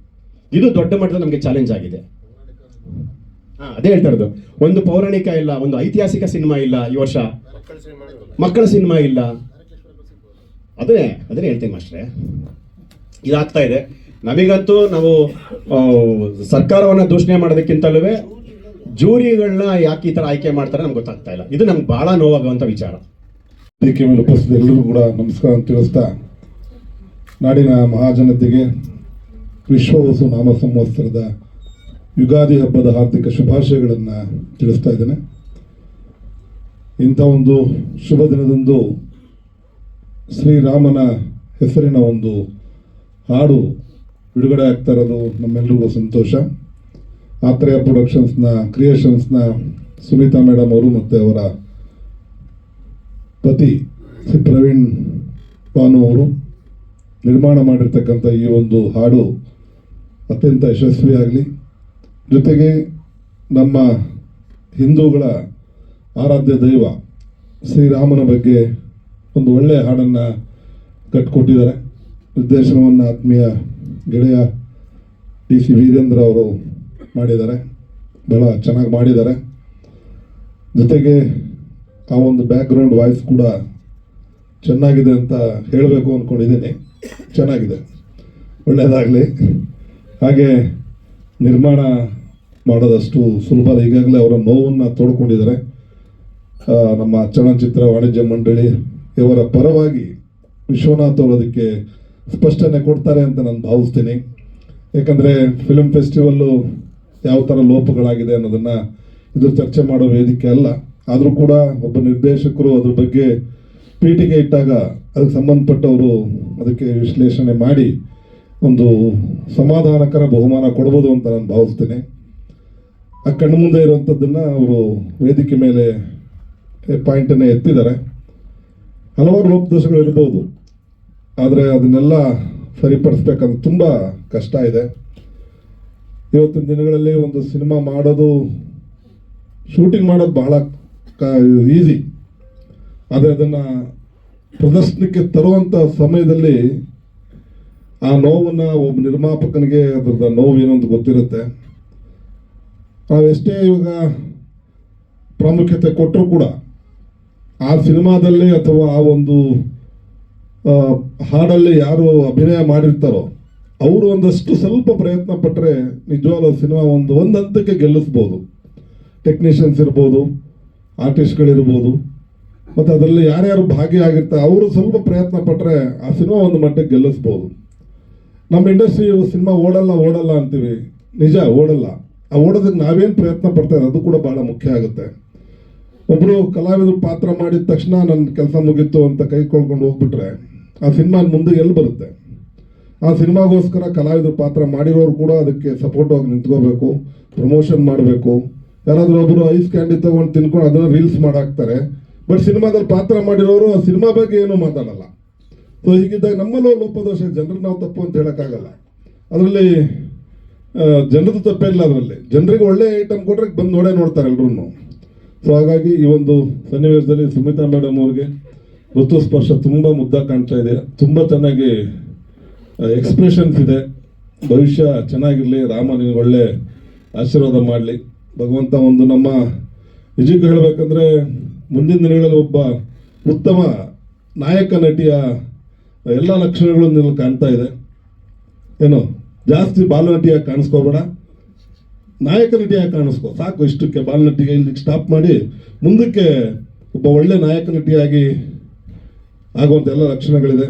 ಇದು ದೊಡ್ಡ ಮಟ್ಟದ ನಮಗೆ ಚಾಲೆಂಜ್ ಆಗಿದೆ. ಹಾಂ, ಅದೇ ಹೇಳ್ತಾ ಇರೋದು. ಒಂದು ಪೌರಾಣಿಕ ಇಲ್ಲ, ಒಂದು ಐತಿಹಾಸಿಕ ಸಿನಿಮಾ ಇಲ್ಲ ಈ ವರ್ಷ. ಮಕ್ಕಳ ಸಿನಿಮಾ ಇಲ್ಲ. ಅದೇ ಅದನ್ನೇ ಹೇಳ್ತೀನಿ ಮಾಸ್ಟ್ರೆ. ಇದಾಗ್ತಾ ಇದೆ. ನಮಗಂತೂ ನಾವು ಸರ್ಕಾರವನ್ನ ದೂಷಣೆ ಮಾಡೋದಕ್ಕಿಂತಲೂ ಜೂರಿಗಳನ್ನ ಯಾಕೆ ಈ ತರ ಆಯ್ಕೆ ಮಾಡ್ತಾರೆ ನಮ್ಗೆ ಗೊತ್ತಾಗ್ತಾ ಇಲ್ಲ. ಇದು ನಮ್ಗೆ ಬಹಳ ನೋವಾಗುವಂತ ವಿಚಾರ. ವೇದಿಕೆ ಮೇಲೆ ಉಪಸ್ಥಿತ ಎಲ್ಲರೂ ಕೂಡ ನಮಸ್ಕಾರ ಅಂತ ತಿಳಿಸ್ತಾ ನಾಡಿನ ಮಹಾಜನತೆಗೆ ವಿಶ್ವವಸು ನಾಮ ಸಂವತ್ಸರದ ಯುಗಾದಿ ಹಬ್ಬದ ಹಾರ್ದಿಕ ಶುಭಾಶಯಗಳನ್ನು ತಿಳಿಸ್ತಾ ಇದ್ದೇನೆ. ಇಂಥ ಒಂದು ಶುಭ ದಿನದಂದು ಶ್ರೀರಾಮನ ಹೆಸರಿನ ಒಂದು ಹಾಡು ಬಿಡುಗಡೆ ಆಗ್ತಾ ಇರೋದು ನಮ್ಮೆಲ್ರಿಗೂ ಸಂತೋಷ. ಆತ್ರೇಯ ಪ್ರೊಡಕ್ಷನ್ಸ್ನ, ಕ್ರಿಯೇಷನ್ಸ್ನ ಸುನೀತಾ ಮೇಡಮ್ ಅವರು ಮತ್ತು ಅವರ ಪತಿ ಶ್ರೀ ಪ್ರವೀಣ್ ಭಾನು ಅವರು ನಿರ್ಮಾಣ ಮಾಡಿರ್ತಕ್ಕಂಥ ಈ ಒಂದು ಹಾಡು ಅತ್ಯಂತ ಯಶಸ್ವಿಯಾಗಲಿ. ಜೊತೆಗೆ ನಮ್ಮ ಹಿಂದೂಗಳ ಆರಾಧ್ಯ ದೈವ ಶ್ರೀರಾಮನ ಬಗ್ಗೆ ಒಂದು ಒಳ್ಳೆಯ ಹಾಡನ್ನು ಕಟ್ಟಿಕೊಟ್ಟಿದ್ದಾರೆ ನಿರ್ದೇಶನವನ್ನು ಆತ್ಮೀಯ ಗೆಳೆಯ ಡಿ ಸಿ ವೀರೇಂದ್ರ ಅವರು ಮಾಡಿದ್ದಾರೆ. ಬಹಳ ಚೆನ್ನಾಗಿ ಮಾಡಿದ್ದಾರೆ. ಜೊತೆಗೆ ಆ ಒಂದು ಬ್ಯಾಕ್ಗ್ರೌಂಡ್ ವಾಯ್ಸ್ ಕೂಡ ಚೆನ್ನಾಗಿದೆ ಅಂತ ಹೇಳಬೇಕು ಅಂದ್ಕೊಂಡಿದ್ದೀನಿ ಚೆನ್ನಾಗಿದೆ. ಒಳ್ಳೆಯದಾಗಲಿ ಹಾಗೆ ನಿರ್ಮಾಣ ಮಾಡೋದಷ್ಟು ಸುಲಭ. ಈಗಾಗಲೇ ಅವರ ನೋವನ್ನು ತೋಡ್ಕೊಂಡಿದ್ದಾರೆ. ನಮ್ಮ ಚಲನಚಿತ್ರ ವಾಣಿಜ್ಯ ಮಂಡಳಿ ಇವರ ಪರವಾಗಿ ವಿಶ್ವನಾಥ್ ಅವರು ಅದಕ್ಕೆ ಸ್ಪಷ್ಟನೆ ಕೊಡ್ತಾರೆ ಅಂತ ನಾನು ಭಾವಿಸ್ತೀನಿ. ಯಾಕಂದರೆ ಫಿಲ್ಮ್ ಫೆಸ್ಟಿವಲ್ಲು ಯಾವ ಥರ ಲೋಪಗಳಾಗಿದೆ ಅನ್ನೋದನ್ನು ಇದು ಚರ್ಚೆ ಮಾಡೋ ವೇದಿಕೆ ಅಲ್ಲ. ಆದರೂ ಕೂಡ ಒಬ್ಬ ನಿರ್ದೇಶಕರು ಅದ್ರ ಬಗ್ಗೆ ಪೀಠಿಗೆ ಇಟ್ಟಾಗ ಅದಕ್ಕೆ ಸಂಬಂಧಪಟ್ಟವರು ಅದಕ್ಕೆ ವಿಶ್ಲೇಷಣೆ ಮಾಡಿ ಒಂದು ಸಮಾಧಾನಕರ ಬಹುಮಾನ ಕೊಡ್ಬೋದು ಅಂತ ನಾನು ಭಾವಿಸ್ತೇನೆ. ಆ ಕಣ್ಣು ಮುಂದೆ ಇರುವಂಥದ್ದನ್ನು ಅವರು ವೇದಿಕೆ ಮೇಲೆ ಪಾಯಿಂಟನ್ನು ಎತ್ತಿದ್ದಾರೆ. ಹಲವಾರು ಲೋಪದೋಷಗಳು ಇರ್ಬೋದು. ಆದರೆ ಅದನ್ನೆಲ್ಲ ಸರಿಪಡಿಸ್ಬೇಕಂದ್ರೆ ತುಂಬ ಕಷ್ಟ ಇದೆ. ಇವತ್ತಿನ ದಿನಗಳಲ್ಲಿ ಒಂದು ಸಿನಿಮಾ ಮಾಡೋದು, ಶೂಟಿಂಗ್ ಮಾಡೋದು ಬಹಳ ಈಸಿ. ಆದರೆ ಅದನ್ನು ಪ್ರದರ್ಶನಕ್ಕೆ ತರುವಂಥ ಸಮಯದಲ್ಲಿ ಆ ನೋವನ್ನು ಒಬ್ಬ ನಿರ್ಮಾಪಕನಿಗೆ ಅದ್ರದ್ದು ನೋವು ಏನು ಅಂತ ಗೊತ್ತಿರುತ್ತೆ. ನಾವೆಷ್ಟೇ ಇವಾಗ ಪ್ರಾಮುಖ್ಯತೆ ಕೊಟ್ಟರೂ ಕೂಡ ಆ ಸಿನಿಮಾದಲ್ಲಿ ಅಥವಾ ಆ ಒಂದು ಹಾಡಲ್ಲಿ ಯಾರು ಅಭಿನಯ ಮಾಡಿರ್ತಾರೋ, ಅವರು ಒಂದಷ್ಟು ಸ್ವಲ್ಪ ಪ್ರಯತ್ನ ಪಟ್ಟರೆ ನಿಜವಾದ ಸಿನಿಮಾ ಒಂದು ಒಂದು ಹಂತಕ್ಕೆ ಗೆಲ್ಲಿಸ್ಬೋದು. ಟೆಕ್ನಿಷಿಯನ್ಸ್ ಇರ್ಬೋದು, ಆರ್ಟಿಸ್ಟ್ಗಳಿರ್ಬೋದು, ಮತ್ತು ಅದರಲ್ಲಿ ಯಾರ್ಯಾರು ಭಾಗಿಯಾಗಿರ್ತಾರೆ, ಅವರು ಸ್ವಲ್ಪ ಪ್ರಯತ್ನ ಪಟ್ಟರೆ ಆ ಸಿನಿಮಾ ಒಂದು ಮಟ್ಟಕ್ಕೆ ಗೆಲ್ಲಿಸ್ಬೋದು. ನಮ್ಮ ಇಂಡಸ್ಟ್ರಿ ಸಿನಿಮಾ ಓಡಲ್ಲ ಓಡಲ್ಲ ಅಂತೀವಿ. ನಿಜ, ಓಡಲ್ಲ. ಆ ಓಡೋದಕ್ಕೆ ನಾವೇನು ಪ್ರಯತ್ನ ಪಡ್ತಾ ಅದು ಕೂಡ ಭಾಳ ಮುಖ್ಯ ಆಗುತ್ತೆ. ಒಬ್ಬರು ಕಲಾವಿದರು ಪಾತ್ರ ಮಾಡಿದ ತಕ್ಷಣ ನನ್ನ ಕೆಲಸ ಮುಗೀತು ಅಂತ ಕೈ ಕೊಳ್ಕೊಂಡು ಹೋಗ್ಬಿಟ್ರೆ, ಆ ಸಿನಿಮಾ ಮುಂದೆ ಎಲ್ಲಿ ಬರುತ್ತೆ? ಆ ಸಿನಿಮಾಗೋಸ್ಕರ ಕಲಾವಿದರು ಪಾತ್ರ ಮಾಡಿರೋರು ಕೂಡ ಅದಕ್ಕೆ ಸಪೋರ್ಟ್ ಆಗಿ ನಿಂತ್ಕೋಬೇಕು ಪ್ರಮೋಷನ್ ಮಾಡಬೇಕು. ಯಾರಾದರೂ ಒಬ್ಬರು ಐಸ್ ಕ್ಯಾಂಡಿ ತಗೊಂಡು ತಿನ್ಕೊಂಡು ಅದನ್ನು ರೀಲ್ಸ್ ಮಾಡಾಕ್ತಾರೆ, ಬಟ್ ಸಿನಿಮಾದಲ್ಲಿ ಪಾತ್ರ ಮಾಡಿರೋರು ಆ ಸಿನಿಮಾ ಬಗ್ಗೆ ಏನೂ ಮಾತಾಡಲ್ಲ. ಸೊ ಹೀಗಿದ್ದಾಗ ನಮ್ಮಲ್ಲೂ ಲೋಪದೋಷ ಜನರು ನಾವು ತಪ್ಪು ಅಂತ ಹೇಳೋಕ್ಕಾಗಲ್ಲ. ಅದರಲ್ಲಿ ಜನರದ್ದು ತಪ್ಪೇ ಇಲ್ಲ ಅದರಲ್ಲಿ. ಜನರಿಗೆ ಒಳ್ಳೆ ಐಟಮ್ ಕೊಟ್ರೆ ಬಂದು ನೋಡೇ ನೋಡ್ತಾರೆ ಎಲ್ರೂ ಸೊ ಹಾಗಾಗಿ ಈ ಒಂದು ಸನ್ನಿವೇಶದಲ್ಲಿ ಸುಮಿತಾ ಮೇಡಮ್ ಅವ್ರಿಗೆ ಋತು ಸ್ಪರ್ಶ ತುಂಬ ಮುದ್ದ ಕಾಣ್ತಾ ಇದೆ. ತುಂಬ ಚೆನ್ನಾಗಿ ಎಕ್ಸ್ಪ್ರೆಷನ್ಸ್ ಇದೆ. ಭವಿಷ್ಯ ಚೆನ್ನಾಗಿರಲಿ, ರಾಮ ನಿನಗೆ ಒಳ್ಳೆ ಆಶೀರ್ವಾದ ಮಾಡಲಿ. ಭಗವಂತ ಒಂದು ನಮ್ಮ ನಿಜಕ್ಕೆ ಹೇಳಬೇಕಂದ್ರೆ ಮುಂದಿನ ದಿನಗಳಲ್ಲಿ ಒಬ್ಬ ಉತ್ತಮ ನಾಯಕ ನಟಿಯ ಎಲ್ಲ ಲಕ್ಷಣಗಳು ಕಾಣ್ತಾ ಇದೆ. ಏನು, ಜಾಸ್ತಿ ಬಾಲನಟಿಯಾಗಿ ಕಾಣಿಸ್ಕೋಬೇಡ. ನಾಯಕ ನಟಿಯಾಗಿ ಕಾಣಿಸ್ಕೋ. ಸಾಕು ಇಷ್ಟಕ್ಕೆ ಬಾಲನಟಿಗೆ ಇಲ್ಲಿ ಸ್ಟಾಪ್ ಮಾಡಿ. ಮುಂದಕ್ಕೆ ಒಬ್ಬ ಒಳ್ಳೆ ನಾಯಕ ನಟಿಯಾಗಿ ಆಗುವಂಥ ಎಲ್ಲ ಲಕ್ಷಣಗಳಿದೆ.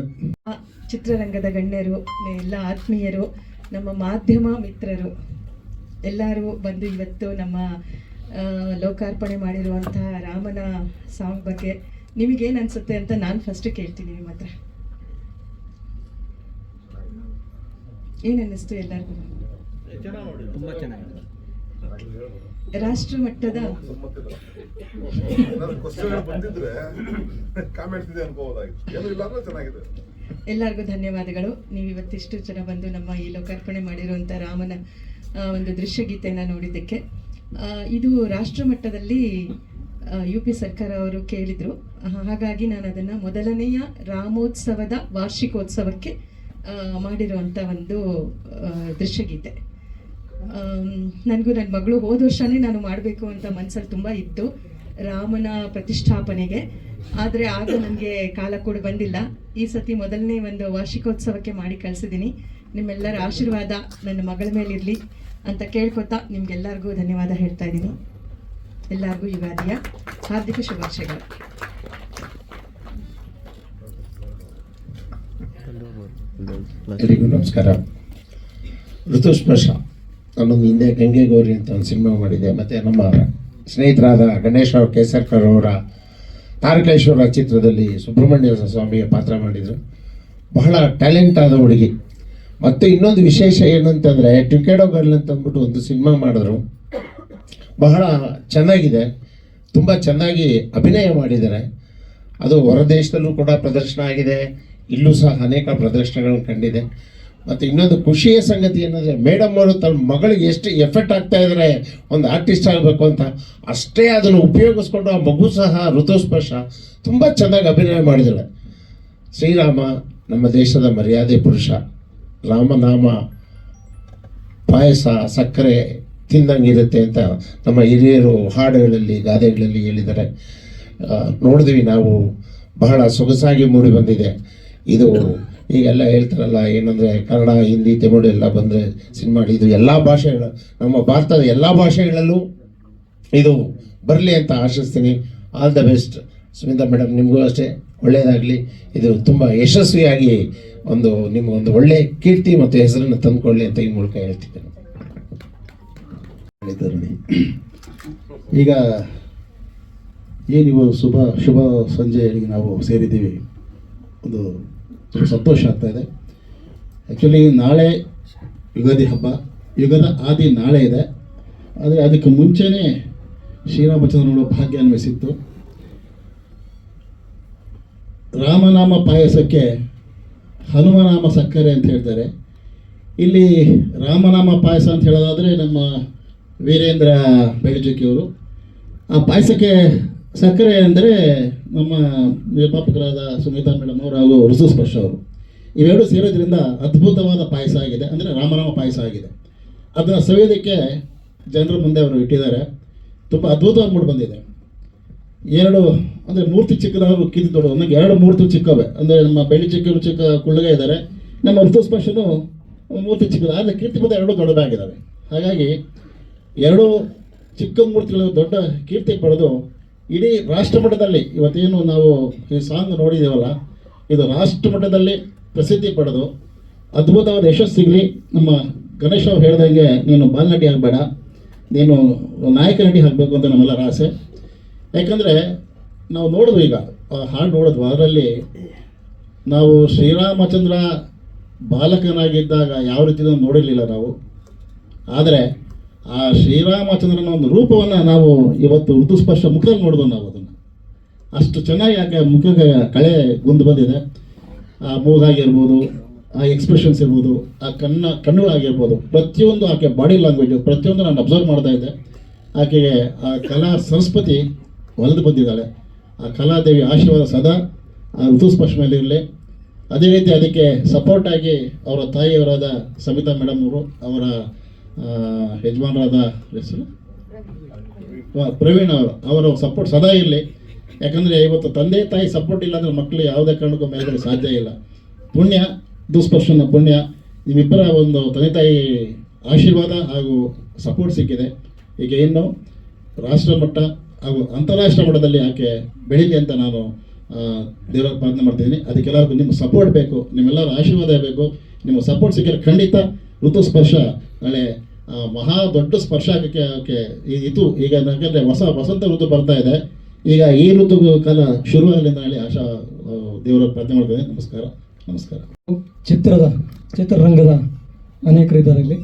ಚಿತ್ರರಂಗದ ಗಣ್ಯರು ಎಲ್ಲ ಆತ್ಮೀಯರು ನಮ್ಮ ಮಾಧ್ಯಮ ಮಿತ್ರರು ಎಲ್ಲರೂ ಬಂದು ಇವತ್ತು ನಮ್ಮ ಲೋಕಾರ್ಪಣೆ ಮಾಡಿರುವಂತಹ ರಾಮನ ಸಾಂಗ್ ಬಗ್ಗೆ ನಿಮಗೇನು ಅನ್ಸುತ್ತೆ ಅಂತ ನಾನು ಫಸ್ಟ್ ಕೇಳ್ತೀನಿ ನಿಮ್ಮ ಹತ್ರ. ಏನು ಅನ್ನಿಸ್ತು ಎಲ್ಲರಿಗೂ? ತುಂಬಾ ಚೆನ್ನಾಗಿದೆ. ರಾಷ್ಟ್ರ ಮಟ್ಟದ ಎಲ್ಲರಿಗೂ ಧನ್ಯವಾದಗಳು. ನೀವು ಇವತ್ತಿಷ್ಟು ಜನ ಬಂದು ನಮ್ಮ ಈ ಲೋಕಾರ್ಪಣೆ ಮಾಡಿರುವಂಥ ರಾಮನ ಒಂದು ದೃಶ್ಯಗೀತೆಯನ್ನು ನೋಡಿದ್ದಕ್ಕೆ. ಇದು ರಾಷ್ಟ್ರ ಮಟ್ಟದಲ್ಲಿ ಯು ಪಿ ಸರ್ಕಾರ ಅವರು ಕೇಳಿದರು. ಹಾಗಾಗಿ ನಾನು ಅದನ್ನು ಮೊದಲನೆಯ ರಾಮೋತ್ಸವದ ವಾರ್ಷಿಕೋತ್ಸವಕ್ಕೆ ಮಾಡಿರುವಂತ ಮಾಡಿರುವಂಥ ಒಂದು ದೃಶ್ಯಗೀತೆ ನನಗೂ ನನ್ನ ಮಗಳು ಹೋದ ವರ್ಷನೇ ನಾನು ಮಾಡಬೇಕು ಅಂತ ಮನಸ್ಸಲ್ಲಿ ತುಂಬ ಇತ್ತು, ರಾಮನ ಪ್ರತಿಷ್ಠಾಪನೆಗೆ. ಆದರೆ ಆಗ ನನಗೆ ಕಾಲ ಕೂಡ ಬಂದಿಲ್ಲ. ಈ ಸತಿ ಮೊದಲನೇ ಒಂದು ವಾರ್ಷಿಕೋತ್ಸವಕ್ಕೆ ಮಾಡಿ ಕಳಿಸಿದ್ದೀನಿ. ನಿಮ್ಮೆಲ್ಲರ ಆಶೀರ್ವಾದ ನನ್ನ ಮಗಳ ಮೇಲಿರಲಿ ಅಂತ ಕೇಳ್ಕೊತಾ ನಿಮ್ಗೆಲ್ಲರಿಗೂ ಧನ್ಯವಾದ ಹೇಳ್ತಾ ಇದ್ದೀನಿ. ಎಲ್ಲರಿಗೂ ಯುಗಾದಿಯ ಹಾರ್ದಿಕ ಶುಭಾಶಯಗಳು. ಎಲ್ಲರಿಗೂ ನಮಸ್ಕಾರ. ಋತುಸ್ಪರ್ಶ. ನಾನೊಂದು ಹಿಂದೆ ಗಂಗೆ ಗೌರಿ ಅಂತ ಒಂದು ಸಿನಿಮಾ ಮಾಡಿದೆ. ಮತ್ತು ನಮ್ಮ ಸ್ನೇಹಿತರಾದ ಗಣೇಶ ಕೇಸರ್ಕರ್ ಅವರ, ತಾರಕೇಶ್ವರ ಚಿತ್ರದಲ್ಲಿ ಸುಬ್ರಹ್ಮಣ್ಯ ಸ್ವಾಮಿಯ ಪಾತ್ರ ಮಾಡಿದರು. ಬಹಳ ಟ್ಯಾಲೆಂಟ್ ಆದ ಹುಡುಗಿ. ಮತ್ತು ಇನ್ನೊಂದು ವಿಶೇಷ ಏನಂತಂದರೆ ಟ್ವಿಕೆಡೋ ಗರ್ಲ್ ಅಂತ ಅಂದ್ಬಿಟ್ಟು ಒಂದು ಸಿನಿಮಾ ಮಾಡಿದ್ರು. ಬಹಳ ಚೆನ್ನಾಗಿದೆ. ತುಂಬ ಚೆನ್ನಾಗಿ ಅಭಿನಯ ಮಾಡಿದ್ದಾರೆ. ಅದು ಹೊರದೇಶದಲ್ಲೂ ಕೂಡ ಪ್ರದರ್ಶನ ಆಗಿದೆ. ಇಲ್ಲೂ ಸಹ ಅನೇಕ ಪ್ರದರ್ಶನಗಳನ್ನು ಕಂಡಿದೆ. ಮತ್ತು ಇನ್ನೊಂದು ಖುಷಿಯ ಸಂಗತಿ ಏನಂದರೆ ಮೇಡಮ್ ಅವರು ತನ್ನ ಮಗಳಿಗೆ ಎಷ್ಟು ಎಫೆಕ್ಟ್ ಆಗ್ತಾ ಇದ್ದಾರೆ ಒಂದು ಆರ್ಟಿಸ್ಟ್ ಆಗಬೇಕು ಅಂತ, ಅಷ್ಟೇ ಅದನ್ನು ಉಪಯೋಗಿಸ್ಕೊಂಡು ಆ ಮಗು ಸಹ ಋತುಸ್ಪರ್ಶ ತುಂಬ ಚೆನ್ನಾಗಿ ಅಭಿನಯ ಮಾಡಿದ್ದಾಳೆ ಶ್ರೀರಾಮ, ನಮ್ಮ ದೇಶದ ಮರ್ಯಾದೆ ಪುರುಷ, ರಾಮನಾಮ, ಪಾಯಸ, ಸಕ್ಕರೆ ತಿಂದಂಗಿರುತ್ತೆ ಅಂತ ನಮ್ಮ ಹಿರಿಯರು ಹಾಡುಗಳಲ್ಲಿ, ಗಾದೆಗಳಲ್ಲಿ ಹೇಳಿದ್ದಾರೆ. ನೋಡಿದ್ವಿ ನಾವು, ಬಹಳ ಸೊಗಸಾಗಿ ಮೂಡಿ ಬಂದಿದೆ. ಇದು ಈಗೆಲ್ಲ ಹೇಳ್ತಾರಲ್ಲ, ಏನಂದರೆ ಕನ್ನಡ, ಹಿಂದಿ, ತಮಿಳು ಎಲ್ಲ ಬಂದರೆ ಸಿನಿಮಾ ಇದು ಎಲ್ಲ ಭಾಷೆಗಳು, ನಮ್ಮ ಭಾರತದ ಎಲ್ಲ ಭಾಷೆಗಳಲ್ಲೂ ಇದು ಬರಲಿ ಅಂತ ಆಶಿಸ್ತೀನಿ. All the best Sumitha madam ನಿಮಗೂ ಅಷ್ಟೇ ಒಳ್ಳೆಯದಾಗಲಿ ಇದು ತುಂಬ ಯಶಸ್ವಿಯಾಗಿ ಒಂದು ನಿಮಗೊಂದು ಒಳ್ಳೆಯ ಕೀರ್ತಿ ಮತ್ತು ಹೆಸರನ್ನು ತಂದುಕೊಳ್ಳಿ ಅಂತ ಈ ಮೂಲಕ ಹೇಳ್ತಿದ್ದೇನೆ. ಈಗ ಏನಿವು ಶುಭ ಶುಭ ಸಂಜೆಯಲ್ಲಿ ನಾವು ಸೇರಿದ್ದೀವಿ. ಒಂದು ಸಂತೋಷ ಆಗ್ತಾ ಇದೆ. ಆ್ಯಕ್ಚುಲಿ ನಾಳೆ ಯುಗಾದಿ ಹಬ್ಬ. ಯುಗದ ಆದಿ ನಾಳೆ ಇದೆ. ಆದರೆ ಅದಕ್ಕೆ ಮುಂಚೆನೇ ಶ್ರೀರಾಮಚಂದ್ರ ನೋಡೋ ಭಾಗ್ಯ ಅನ್ವಯಿಸಿತ್ತು. ರಾಮನಾಮ ಪಾಯಸಕ್ಕೆ ಹನುಮನಾಮ ಸಕ್ಕರೆ ಅಂತ ಹೇಳ್ತಾರೆ. ಇಲ್ಲಿ ರಾಮನಾಮ ಪಾಯಸ ಅಂತ ಹೇಳೋದಾದರೆ ನಮ್ಮ ವೀರೇಂದ್ರ ಬೆಳಜುಕಿಯವರು. ಆ ಪಾಯಸಕ್ಕೆ ಸಕ್ಕರೆ ಅಂದರೆ ನಮ್ಮ ನಿರ್ಮಾಪಕರಾದ ಸುಮಿತಾ ಮೇಡಮ್ ಅವರು ಹಾಗೂ ಋತು ಸ್ಪರ್ಶ ಅವರು. ಇವೆರಡು ಸೇರೋದ್ರಿಂದ ಅದ್ಭುತವಾದ ಪಾಯಸ ಆಗಿದೆ. ಅಂದರೆ ರಾಮರಾಮ ಪಾಯಸ ಆಗಿದೆ. ಅದನ್ನು ಸವಿಯೋದಕ್ಕೆ ಜನರ ಮುಂದೆ ಅವರು ಇಟ್ಟಿದ್ದಾರೆ. ತುಂಬ ಅದ್ಭುತವಾಗಿ ಮೂಡಿ ಬಂದಿದೆ. ಎರಡು, ಅಂದರೆ ಮೂರ್ತಿ ಚಿಕ್ಕದಾಗ ಕಿತ್ತು ದೊಡ್ಡ ನನಗೆ ಎರಡು ಮೂರ್ತಿ ಚಿಕ್ಕವೆ. ಅಂದರೆ ನಮ್ಮ ಬೆಳ್ಳಿ ಚಿಕ್ಕ ಚಿಕ್ಕ ಕುಳ್ಳಗ ಇದ್ದಾರೆ. ನಮ್ಮ ಋತುಸ್ಪರ್ಶನು ಮೂರ್ತಿ ಚಿಕ್ಕದ. ಆದರೆ ಕೀರ್ತಿ ಪದ ಎರಡು ದೊಡ್ಡದಾಗಿದ್ದಾವೆ. ಹಾಗಾಗಿ ಎರಡು ಚಿಕ್ಕ ಮೂರ್ತಿಗಳು ದೊಡ್ಡ ಕೀರ್ತಿ ಪಡೆದು ಇಡೀ ರಾಷ್ಟ್ರಮಟ್ಟದಲ್ಲಿ ಇವತ್ತೇನು ನಾವು ಈ ಸಾಂಗ್ ನೋಡಿದ್ದೀವಲ್ಲ ಇದು ರಾಷ್ಟ್ರಮಟ್ಟದಲ್ಲಿ ಪ್ರಸಿದ್ಧಿ ಪಡೆದು ಅದ್ಭುತವಾದ ಯಶಸ್ಸು ಸಿಗಲಿ ನಮ್ಮ ಗಣೇಶ್ ಅವ್ರು ಹೇಳ್ದಂಗೆ ನೀನು ಬಾಲ್ನಟಿ ಆಗಬೇಡ, ನೀನು ನಾಯಕ ನಟಿ ಆಗಬೇಕು ಅಂತ ನಮ್ಮೆಲ್ಲರ ಆಸೆ. ಯಾಕಂದರೆ ನಾವು ನೋಡಿದ್ವಿ ಈಗ ಹಾಡು ನೋಡಿದ್ವು ಅದರಲ್ಲಿ ನಾವು ಶ್ರೀರಾಮಚಂದ್ರ ಬಾಲಕನಾಗಿದ್ದಾಗ ಯಾವ ರೀತಿ ನೋಡಿರಲಿಲ್ಲ ನಾವು. ಆದರೆ ಆ ಶ್ರೀರಾಮಚಂದ್ರನ ಒಂದು ರೂಪವನ್ನು ನಾವು ಇವತ್ತು ಋತುಸ್ಪರ್ಶ ಮುಖದಲ್ಲಿ ನೋಡಿದ್ವು ನಾವು ಅದನ್ನು. ಅಷ್ಟು ಚೆನ್ನಾಗಿ ಆಕೆ ಮುಖಕ್ಕೆ ಕಳೆ ಗುಂದು ಬಂದಿದೆ. ಆ ಮೂಗಾಗಿರ್ಬೋದು ಆ ಎಕ್ಸ್ಪ್ರೆಷನ್ಸ್ ಇರ್ಬೋದು, ಆ ಕಣ್ಣ ಕಣ್ಣುಗಳಾಗಿರ್ಬೋದು ಪ್ರತಿಯೊಂದು ಆಕೆ ಬಾಡಿ ಲ್ಯಾಂಗ್ವೇಜು ಪ್ರತಿಯೊಂದು ನಾನು ಅಬ್ಸರ್ವ್ ಮಾಡ್ತಾ ಇದ್ದೆ. ಆಕೆಗೆ ಆ ಕಲಾ ಸಂಸ್ಕೃತಿ ಒಲಿದು ಬಂದಿದ್ದಾಳೆ. ಆ ಕಲಾದೇವಿ ಆಶೀರ್ವಾದ ಸದಾ ಆ ಋತುಸ್ಪರ್ಶ ಮೇಲೆ ಇರಲಿ ಅದೇ ರೀತಿ ಅದಕ್ಕೆ ಸಪೋರ್ಟ್ ಆಗಿ ಅವರ ತಾಯಿಯವರಾದ ಸವಿತಾ ಮೇಡಮ್ ಅವರು ಅವರ ಯಜಮಾನರಾದ ಹೆಸರು? ಪ್ರವೀಣ್ ಅವರು. ಅವರ ಸಪೋರ್ಟ್ ಸದಾ ಇರಲಿ. ಯಾಕಂದರೆ ಇವತ್ತು ತಂದೆ ತಾಯಿ ಸಪೋರ್ಟ್ ಇಲ್ಲ ಅಂದರೆ ಮಕ್ಕಳು ಯಾವುದೇ ಕಾರಣಕ್ಕೂ ಮೇಲ್ಗಡೆ ಸಾಧ್ಯ ಇಲ್ಲ. ಪುಣ್ಯ, ದುಸ್ಪರ್ಶನ ಪುಣ್ಯ. ನಿಮ್ಮಿಬ್ಬರ ಒಂದು ತಂದೆ ತಾಯಿ ಆಶೀರ್ವಾದ ಹಾಗೂ ಸಪೋರ್ಟ್ ಸಿಕ್ಕಿದೆ. ಈಗ ಇನ್ನು ರಾಷ್ಟ್ರ ಮಟ್ಟ ಹಾಗೂ ಅಂತಾರಾಷ್ಟ್ರ ಮಟ್ಟದಲ್ಲಿ ಆಕೆ ಬೆಳೀಲಿ ಅಂತ ನಾನು ದೇವರ ಪ್ರಾರ್ಥನೆ ಮಾಡ್ತಿದ್ದೀನಿ. ಅದಕ್ಕೆಲ್ಲರಿಗೂ ನಿಮ್ಮ ಸಪೋರ್ಟ್ ಬೇಕು. ನಿಮ್ಮೆಲ್ಲರ ಆಶೀರ್ವಾದ ಬೇಕು ನಿಮ್ಮ ಸಪೋರ್ಟ್ ಸಿಕ್ಕರೆ ಖಂಡಿತ ಋತು ಸ್ಪರ್ಶ ನಾಳೆ ಮಹಾ ದೊಡ್ಡ ಸ್ಪರ್ಶ ಆಗಕ್ಕೆ ಅವಕ್ಕೆ ಇದು ಈಗ ಯಾಕಂದರೆ ಹೊಸ, ವಸಂತ ಋತು ಬರ್ತಾ ಇದೆ. ಈಗ ಈ ಋತು ಕಾಲ ಶುರುವಾಗಲಿ ಅಂತ ಹೇಳಿ ಆಶಾ ದೇವರ ಪ್ರಾರ್ಥನೆ ಮಾಡ್ತೇನೆ. ನಮಸ್ಕಾರ. ನಮಸ್ಕಾರ. ಚಿತ್ರದ, ಚಿತ್ರರಂಗದ ಅನೇಕರಿದ್ದಾರೆ ಇಲ್ಲಿ.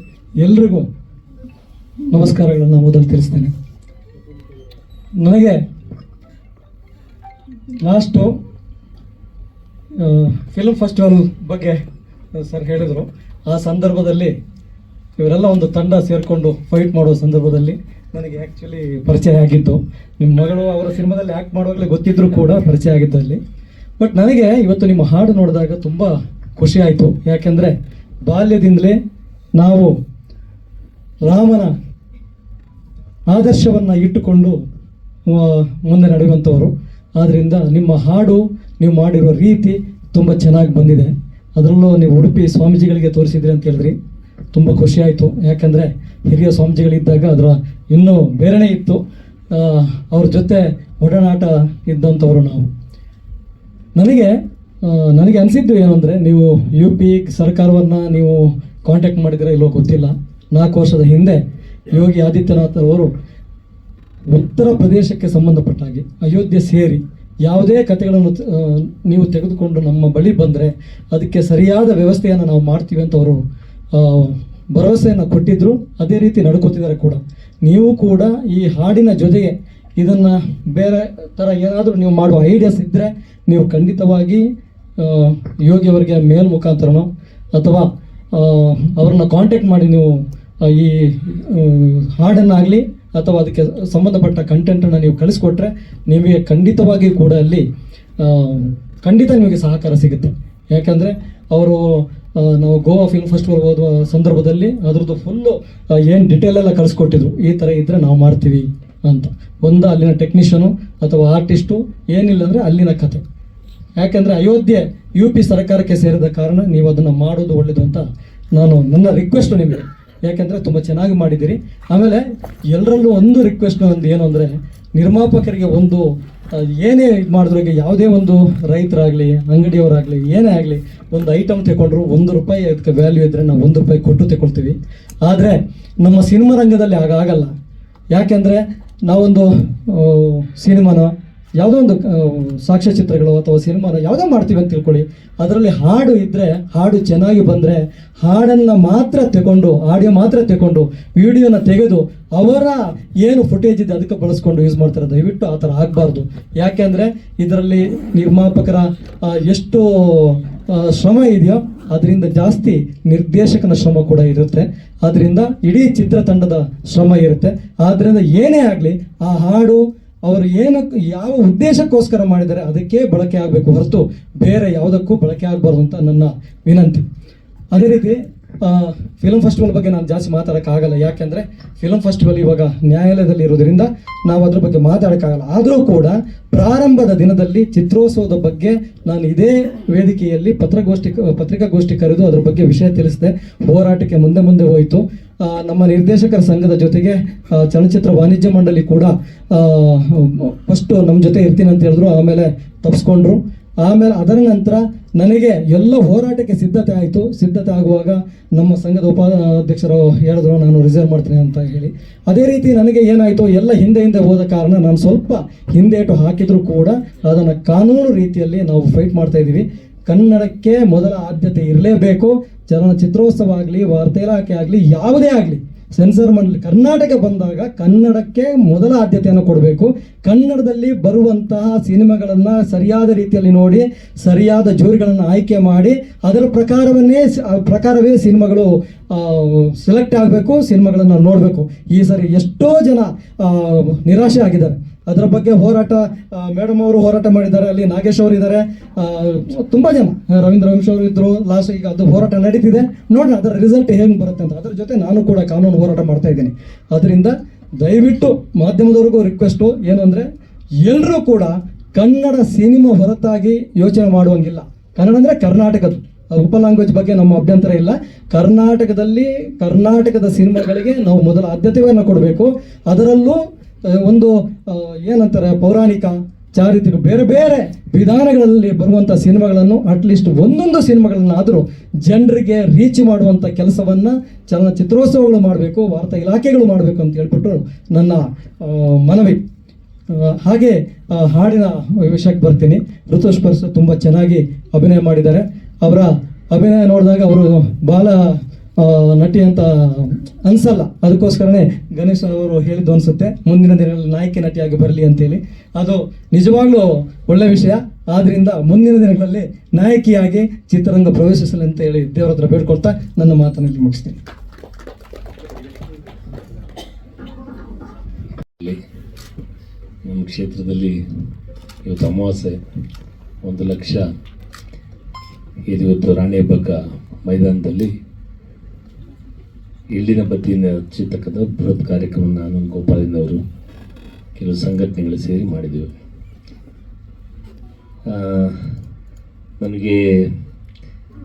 ಎಲ್ರಿಗೂ ನಮಸ್ಕಾರಗಳನ್ನು ಮೊದಲು ತಿಳಿಸ್ತೇನೆ. ನನಗೆ ಲಾಸ್ಟು ಫಿಲ್ಮ್ ಫೆಸ್ಟಿವಲ್ ಬಗ್ಗೆ ಸರ್ ಹೇಳಿದರು. ಆ ಸಂದರ್ಭದಲ್ಲಿ ಇವರೆಲ್ಲ ಒಂದು ತಂಡ ಸೇರಿಕೊಂಡು ಫೈಟ್ ಮಾಡೋ ಸಂದರ್ಭದಲ್ಲಿ ನನಗೆ ಆ್ಯಕ್ಚುಲಿ ಪರಿಚಯ ಆಗಿತ್ತು ನಿಮ್ಮ ಮಗಳು ಅವರ ಸಿನಿಮಾದಲ್ಲಿ ಆ್ಯಕ್ಟ್ ಮಾಡುವಾಗಲೇ ಗೊತ್ತಿದ್ದರೂ ಕೂಡ ಪರಿಚಯ ಆಗಿತ್ತು ಅಲ್ಲಿ. ಬಟ್ ನನಗೆ ಇವತ್ತು ನಿಮ್ಮ ಹಾಡು ನೋಡಿದಾಗ ತುಂಬ ಖುಷಿ ಆಯಿತು. ಯಾಕೆಂದರೆ ಬಾಲ್ಯದಿಂದಲೇ ನಾವು ರಾಮನ ಆದರ್ಶವನ್ನು ಇಟ್ಟುಕೊಂಡು ಮುಂದೆ ನಡೆಯುವಂಥವರು ಆದ್ದರಿಂದ ನಿಮ್ಮ ಹಾಡು ನೀವು ಮಾಡಿರುವ ರೀತಿ ತುಂಬ ಚೆನ್ನಾಗಿ ಬಂದಿದೆ. ಅದರಲ್ಲೂ ನೀವು ಉಡುಪಿ ಸ್ವಾಮೀಜಿಗಳಿಗೆ ತೋರಿಸಿದ್ರಿ ಅಂತ ಹೇಳಿದ್ರಿ. ತುಂಬ ಖುಷಿ ಆಯಿತು. ಯಾಕಂದರೆ ಹಿರಿಯ ಸ್ವಾಮೀಜಿಗಳಿದ್ದಾಗ ಅದರ ಇನ್ನೂ ಬೇರೆನೇ ಇತ್ತು. ಅವ್ರ ಜೊತೆ ಒಡನಾಟ ಇದ್ದಂಥವರು ನಾವು. ನನಗೆ ನನಗೆ ಅನಿಸಿದ್ದು ಏನು ನೀವು ಯು ಪಿ ಸರ್ಕಾರವನ್ನು ನೀವು ಕಾಂಟ್ಯಾಕ್ಟ್ ಮಾಡಿದರೆ ಇಲ್ಲೋ ಗೊತ್ತಿಲ್ಲ. ನಾಲ್ಕು ವರ್ಷದ ಹಿಂದೆ ಯೋಗಿ ಆದಿತ್ಯನಾಥ್ ಅವರು ಉತ್ತರ ಪ್ರದೇಶಕ್ಕೆ ಸಂಬಂಧಪಟ್ಟ ಹಾಗೆ ಅಯೋಧ್ಯೆ ಸೇರಿ ಯಾವುದೇ ಕಥೆಗಳನ್ನು ನೀವು ತೆಗೆದುಕೊಂಡು ನಮ್ಮ ಬಳಿ ಬಂದರೆ ಅದಕ್ಕೆ ಸರಿಯಾದ ವ್ಯವಸ್ಥೆಯನ್ನು ನಾವು ಮಾಡ್ತೀವಿ ಅಂತ ಅವರು ಭರವಸೆಯನ್ನು ಕೊಟ್ಟಿದ್ದರು ಅದೇ ರೀತಿ ನಡ್ಕೋತಿದ್ದಾರೆ ಕೂಡ. ನೀವು ಕೂಡ ಈ ಹಾಡಿನ ಜೊತೆಗೆ ಇದನ್ನು ಬೇರೆ ಥರ ಏನಾದರೂ ನೀವು ಮಾಡುವ ಐಡಿಯಾಸ್ ಇದ್ದರೆ ನೀವು ಖಂಡಿತವಾಗಿ ಯೋಗಿಯವರಿಗೆ ಮೇಲ್ ಮುಖಾಂತರನೋ ಅಥವಾ ಅವ್ರನ್ನ ಕಾಂಟ್ಯಾಕ್ಟ್ ಮಾಡಿ ನೀವು ಈ ಹಾಡನ್ನಾಗಲಿ ಅಥವಾ ಅದಕ್ಕೆ ಸಂಬಂಧಪಟ್ಟ ಕಂಟೆಂಟನ್ನು ನೀವು ಕಳಿಸ್ಕೊಟ್ರೆ ನಿಮಗೆ ಖಂಡಿತವಾಗಿ ಕೂಡ ಅಲ್ಲಿ ಖಂಡಿತ ನಿಮಗೆ ಸಹಕಾರ ಸಿಗುತ್ತೆ. ಯಾಕಂದರೆ, ಅವರು ನಾವು ಗೋವಾ ಫಿಲ್ಮ್ ಫೆಸ್ಟಿವಲ್ ಓದುವ ಸಂದರ್ಭದಲ್ಲಿ ಅದ್ರದ್ದು ಫುಲ್ಲು ಏನು ಡಿಟೇಲ್ ಎಲ್ಲ ಕಳಿಸ್ಕೊಟ್ಟಿದ್ರು. ಈ ಥರ ಇದ್ದರೆ ನಾವು ಮಾಡ್ತೀವಿ ಅಂತ. ಒಂದು ಅಲ್ಲಿನ ಟೆಕ್ನಿಷಿಯನು ಅಥವಾ ಆರ್ಟಿಸ್ಟು ಏನಿಲ್ಲ ಅಂದರೆ ಅಲ್ಲಿನ ಕತೆ. ಯಾಕೆಂದರೆ ಅಯೋಧ್ಯೆ ಯು ಪಿ ಸರ್ಕಾರಕ್ಕೆ ಸೇರಿದ ಕಾರಣ ನೀವು ಅದನ್ನು ಮಾಡೋದು ಒಳ್ಳೆಯದು ಅಂತ ನಾನು ನನ್ನ ರಿಕ್ವೆಸ್ಟ್ ನಿಮಗೆ. ಯಾಕೆಂದರೆ ತುಂಬ ಚೆನ್ನಾಗಿ ಮಾಡಿದ್ದೀರಿ. ಆಮೇಲೆ ಎಲ್ಲರಲ್ಲೂ ಒಂದು ರಿಕ್ವೆಸ್ಟ್ ಒಂದು ಏನು ಅಂದರೆ ನಿರ್ಮಾಪಕರಿಗೆ ಒಂದು ಏನೇ ಇದು ಮಾಡಿದ್ರು ಈಗ ಯಾವುದೇ ಒಂದು ರೈತರಾಗಲಿ, ಅಂಗಡಿಯವರಾಗಲಿ, ಏನೇ ಆಗಲಿ, ಒಂದು ಐಟಮ್ ತಗೊಂಡ್ರು ಒಂದು ರೂಪಾಯಿ ಅದಕ್ಕೆ ವ್ಯಾಲ್ಯೂ ಇದ್ದರೆ ನಾವು ಒಂದು ರೂಪಾಯಿ ಕೊಟ್ಟು ತಗೊಳ್ತೀವಿ. ಆದರೆ ನಮ್ಮ ಸಿನಿಮಾ ರಂಗದಲ್ಲಿ ಹಾಗಾಗಲ್ಲ ಯಾಕೆಂದರೆ ನಾವೊಂದು ಸಿನಿಮಾನ ಯಾವುದೋ ಒಂದು ಸಾಕ್ಷ್ಯಚಿತ್ರಗಳು ಅಥವಾ ಸಿನಿಮಾನ ಯಾವುದೋ ಮಾಡ್ತೀವಿ ಅಂತ ತಿಳ್ಕೊಳ್ಳಿ. ಅದರಲ್ಲಿ ಹಾಡು ಇದ್ದರೆ ಹಾಡು ಚೆನ್ನಾಗಿ ಬಂದರೆ ಹಾಡನ್ನು ಮಾತ್ರ ತಗೊಂಡು ಆಡಿಯೋ ಮಾತ್ರ ತಗೊಂಡು ವಿಡಿಯೋನ ತೆಗೆದು ಅವರ ಏನು ಫುಟೇಜ್ ಇದೆ ಅದಕ್ಕೆ ಬಳಸ್ಕೊಂಡು ಯೂಸ್ ಮಾಡ್ತಾರೆ. ದಯವಿಟ್ಟು ಆ ಥರ ಆಗಬಾರ್ದು. ಯಾಕೆಂದರೆ ಇದರಲ್ಲಿ ನಿರ್ಮಾಪಕರ ಎಷ್ಟು ಶ್ರಮ ಇದೆಯೋ ಅದರಿಂದ ಜಾಸ್ತಿ ನಿರ್ದೇಶಕನ ಶ್ರಮ ಕೂಡ ಇರುತ್ತೆ. ಅದರಿಂದ ಇಡೀ ಚಿತ್ರತಂಡದ ಶ್ರಮ ಇರುತ್ತೆ. ಆದ್ದರಿಂದ ಏನೇ ಆಗಲಿ ಆ ಹಾಡು ಅವರು ಏನಕ್ಕೆ ಯಾವ ಉದ್ದೇಶಕ್ಕೋಸ್ಕರ ಮಾಡಿದ್ದಾರೆ ಅದಕ್ಕೆ ಬಳಕೆ ಆಗಬೇಕು ಹೊರತು ಬೇರೆ ಯಾವುದಕ್ಕೂ ಬಳಕೆ ಆಗಬಾರ್ದು ಅಂತ ನನ್ನ ವಿನಂತಿ. ಅದೇ ರೀತಿ ಫಿಲಮ್ ಫೆಸ್ಟಿವಲ್ ಬಗ್ಗೆ ನಾನು ಜಾಸ್ತಿ ಮಾತಾಡೋಕ್ಕಾಗಲ್ಲ ಯಾಕೆಂದರೆ ಫಿಲ್ಮ್ ಫೆಸ್ಟಿವಲ್ ಇವಾಗ ನ್ಯಾಯಾಲಯದಲ್ಲಿ ಇರೋದ್ರಿಂದ ನಾವು ಅದ್ರ ಬಗ್ಗೆ ಮಾತಾಡೋಕ್ಕಾಗಲ್ಲ ಆದರೂ ಕೂಡ ಪ್ರಾರಂಭದ ದಿನದಲ್ಲಿ ಚಿತ್ರೋತ್ಸವದ ಬಗ್ಗೆ ನಾನು ಇದೇ ವೇದಿಕೆಯಲ್ಲಿ ಪತ್ರಗೋಷ್ಠಿ, ಪತ್ರಿಕಾಗೋಷ್ಠಿ ಕರೆದು ಅದ್ರ ಬಗ್ಗೆ ವಿಷಯ ತಿಳಿಸಿದೆ. ಹೋರಾಟಕ್ಕೆ ಮುಂದೆ ಮುಂದೆ ಹೋಯಿತು. ನಮ್ಮ ನಿರ್ದೇಶಕರ ಸಂಘದ ಜೊತೆಗೆ ಚಲನಚಿತ್ರ ವಾಣಿಜ್ಯ ಮಂಡಳಿ ಕೂಡ ಫಸ್ಟು ನಮ್ಮ ಜೊತೆ ಇರ್ತೀನಿ ಅಂತ ಹೇಳಿದ್ರು, ಆಮೇಲೆ ತಪ್ಪಿಸ್ಕೊಂಡ್ರು ಆಮೇಲೆ ಅದರ ನಂತರ ನನಗೆ ಎಲ್ಲ ಹೋರಾಟಕ್ಕೆ ಸಿದ್ಧತೆ ಆಯಿತು. ಸಿದ್ಧತೆ ಆಗುವಾಗ ನಮ್ಮ ಸಂಘದ ಉಪಾಧ್ಯಕ್ಷರು ಹೇಳಿದ್ರು, ನಾನು ರಿಸರ್ವ್ ಮಾಡ್ತೀನಿ ಅಂತ ಹೇಳಿ. ಅದೇ ರೀತಿ ನನಗೆ ಏನಾಯಿತು, ಎಲ್ಲ ಹಿಂದೆ ಹಿಂದೆ ಹೋದ ಕಾರಣ ನಾನು ಸ್ವಲ್ಪ ಹಿಂದೇಟು ಹಾಕಿದರೂ ಕೂಡ ಅದನ್ನು ಕಾನೂನು ರೀತಿಯಲ್ಲಿ ನಾವು ಫೈಟ್ ಮಾಡ್ತಾ ಇದ್ದೀವಿ. ಕನ್ನಡಕ್ಕೆ ಮೊದಲ ಆದ್ಯತೆ ಇರಲೇಬೇಕು. ಚಲನಚಿತ್ರೋತ್ಸವ ಆಗಲಿ ವಾರ್ತೆ ಇಲಾಖೆ ಆಗಲಿ, ಯಾವುದೇ ಆಗಲಿ, ಸೆನ್ಸರ್ ಮಂಡಳಿ, ಕರ್ನಾಟಕ ಬಂದಾಗ ಕನ್ನಡಕ್ಕೆ ಮೊದಲ ಆದ್ಯತೆಯನ್ನು ಕೊಡಬೇಕು. ಕನ್ನಡದಲ್ಲಿ ಬರುವಂತಹ ಸಿನಿಮಾಗಳನ್ನು ಸರಿಯಾದ ರೀತಿಯಲ್ಲಿ ನೋಡಿ, ಸರಿಯಾದ ಜೋರಿಗಳನ್ನು ಆಯ್ಕೆ ಮಾಡಿ, ಅದರ ಪ್ರಕಾರವನ್ನೇ ಪ್ರಕಾರವೇ ಸಿನಿಮಾಗಳು ಸೆಲೆಕ್ಟ್ ಆಗಬೇಕು, ಸಿನಿಮಾಗಳನ್ನು ನೋಡಬೇಕು. ಈ ಸರಿ ಎಷ್ಟೋ ಜನ ನಿರಾಶೆ ಆಗಿದ್ದಾರೆ. ಅದರ ಬಗ್ಗೆ ಹೋರಾಟ ಮೇಡಮ್ ಅವರು ಹೋರಾಟ ಮಾಡಿದ್ದಾರೆ, ಅಲ್ಲಿ ನಾಗೇಶ್ ಅವರು ಇದ್ದಾರೆ. ತುಂಬ ಜನ ರವೀಂದ್ರ ವಂಶ ಅವರು ಇದ್ರು. ಲಾಸ್ಟ್ ಈಗ ಅದು ಹೋರಾಟ ನಡೀತಿದೆ. ನೋಡೋಣ ಅದರ ರಿಸಲ್ಟ್ ಹೇಗೆ ಬರುತ್ತೆ ಅಂತ. ಅದ್ರ ಜೊತೆ ನಾನು ಕೂಡ ಕಾನೂನು ಹೋರಾಟ ಮಾಡ್ತಾ ಇದ್ದೀನಿ. ಅದರಿಂದ ದಯವಿಟ್ಟು ಮಾಧ್ಯಮದವ್ರಿಗೂ ರಿಕ್ವೆಸ್ಟು ಏನು ಅಂದರೆ ಎಲ್ಲರೂ ಕೂಡ ಕನ್ನಡ ಸಿನಿಮಾ ಹೊರತಾಗಿ ಯೋಚನೆ ಮಾಡುವಂಗಿಲ್ಲ. ಕನ್ನಡ ಅಂದರೆ ಕರ್ನಾಟಕದ್ದು. ಉಪ ಲ್ಯಾಂಗ್ವೇಜ್ ಬಗ್ಗೆ ನಮ್ಮ ಅಭ್ಯಂತರ ಇಲ್ಲ. ಕರ್ನಾಟಕದಲ್ಲಿ, ಕರ್ನಾಟಕದ ಸಿನಿಮಾಗಳಿಗೆ ನಾವು ಮೊದಲ ಆದ್ಯತೆಯನ್ನು ಕೊಡಬೇಕು. ಅದರಲ್ಲೂ ಒಂದು ಏನಂತಾರೆ, ಪೌರಾಣಿಕ ಚಾರಿತ್ರಿಕ ಬೇರೆ ಬೇರೆ ವಿಧಾನಗಳಲ್ಲಿ ಬರುವಂಥ ಸಿನಿಮಾಗಳನ್ನು ಅಟ್ಲೀಸ್ಟ್ ಒಂದೊಂದು ಸಿನಿಮಾಗಳನ್ನಾದರೂ ಜನರಿಗೆ ರೀಚ್ ಮಾಡುವಂಥ ಕೆಲಸವನ್ನು ಚಲನಚಿತ್ರೋತ್ಸವಗಳು ಮಾಡಬೇಕು, ವಾರ್ತಾ ಇಲಾಖೆಗಳು ಮಾಡಬೇಕು ಅಂತ ಹೇಳ್ಬಿಟ್ಟು ನನ್ನ ಮನವಿ. ಹಾಗೆ ಹಾಡಿನ ವಿಷಯಕ್ಕೆ ಬರ್ತೀನಿ. ಋತುಸ್ಪರ್ಶ ತುಂಬ ಚೆನ್ನಾಗಿ ಅಭಿನಯ ಮಾಡಿದ್ದಾರೆ. ಅವರ ಅಭಿನಯ ನೋಡಿದಾಗ ಅವರು ಬಾಲ ನಟಿ ಅಂತ ಅನ್ಸಲ್ಲ. ಅದಕ್ಕೋಸ್ಕರನೇ ಗಣೇಶ್ ಅವರು ಹೇಳಿದ್ದು ಅನ್ಸುತ್ತೆ. ಮುಂದಿನ ದಿನಗಳಲ್ಲಿ ನಾಯಕಿ ನಟಿಯಾಗಿ ಬರಲಿ ಅಂತೇಳಿ. ಅದು ನಿಜವಾಗ್ಲೂ ಒಳ್ಳೆ ವಿಷಯ. ಆದ್ರಿಂದ ಮುಂದಿನ ದಿನಗಳಲ್ಲಿ ನಾಯಕಿಯಾಗಿ ಚಿತ್ರರಂಗ ಪ್ರವೇಶಿಸಲಿ ಅಂತ ಹೇಳಿ ದೇವರ ಹತ್ರ ಬೇಡ್ಕೊಳ್ತಾ ನನ್ನ ಮಾತನಲ್ಲಿ ಮುಗಿಸ್ತೀನಿ. ನಮ್ಮ ಕ್ಷೇತ್ರದಲ್ಲಿ ಇವತ್ತು ಅಮಾವಾಸ್ಯೆ. ಒಂದು ಲಕ್ಷ. ಇದು ಇವತ್ತು ರಾಣಿ ಹಬ್ಬಕ್ಕ ಮೈದಾನದಲ್ಲಿ ಇಲ್ಲಿನ ಬದಿನ ಹಚ್ಚಿರ್ತಕ್ಕಂಥ ಬೃಹತ್ ಕಾರ್ಯಕ್ರಮ ನಾನು ಗೋಪಾಲಿನವರು ಕೆಲವು ಸಂಘಟನೆಗಳು ಸೇರಿ ಮಾಡಿದೆವು. ನನಗೆ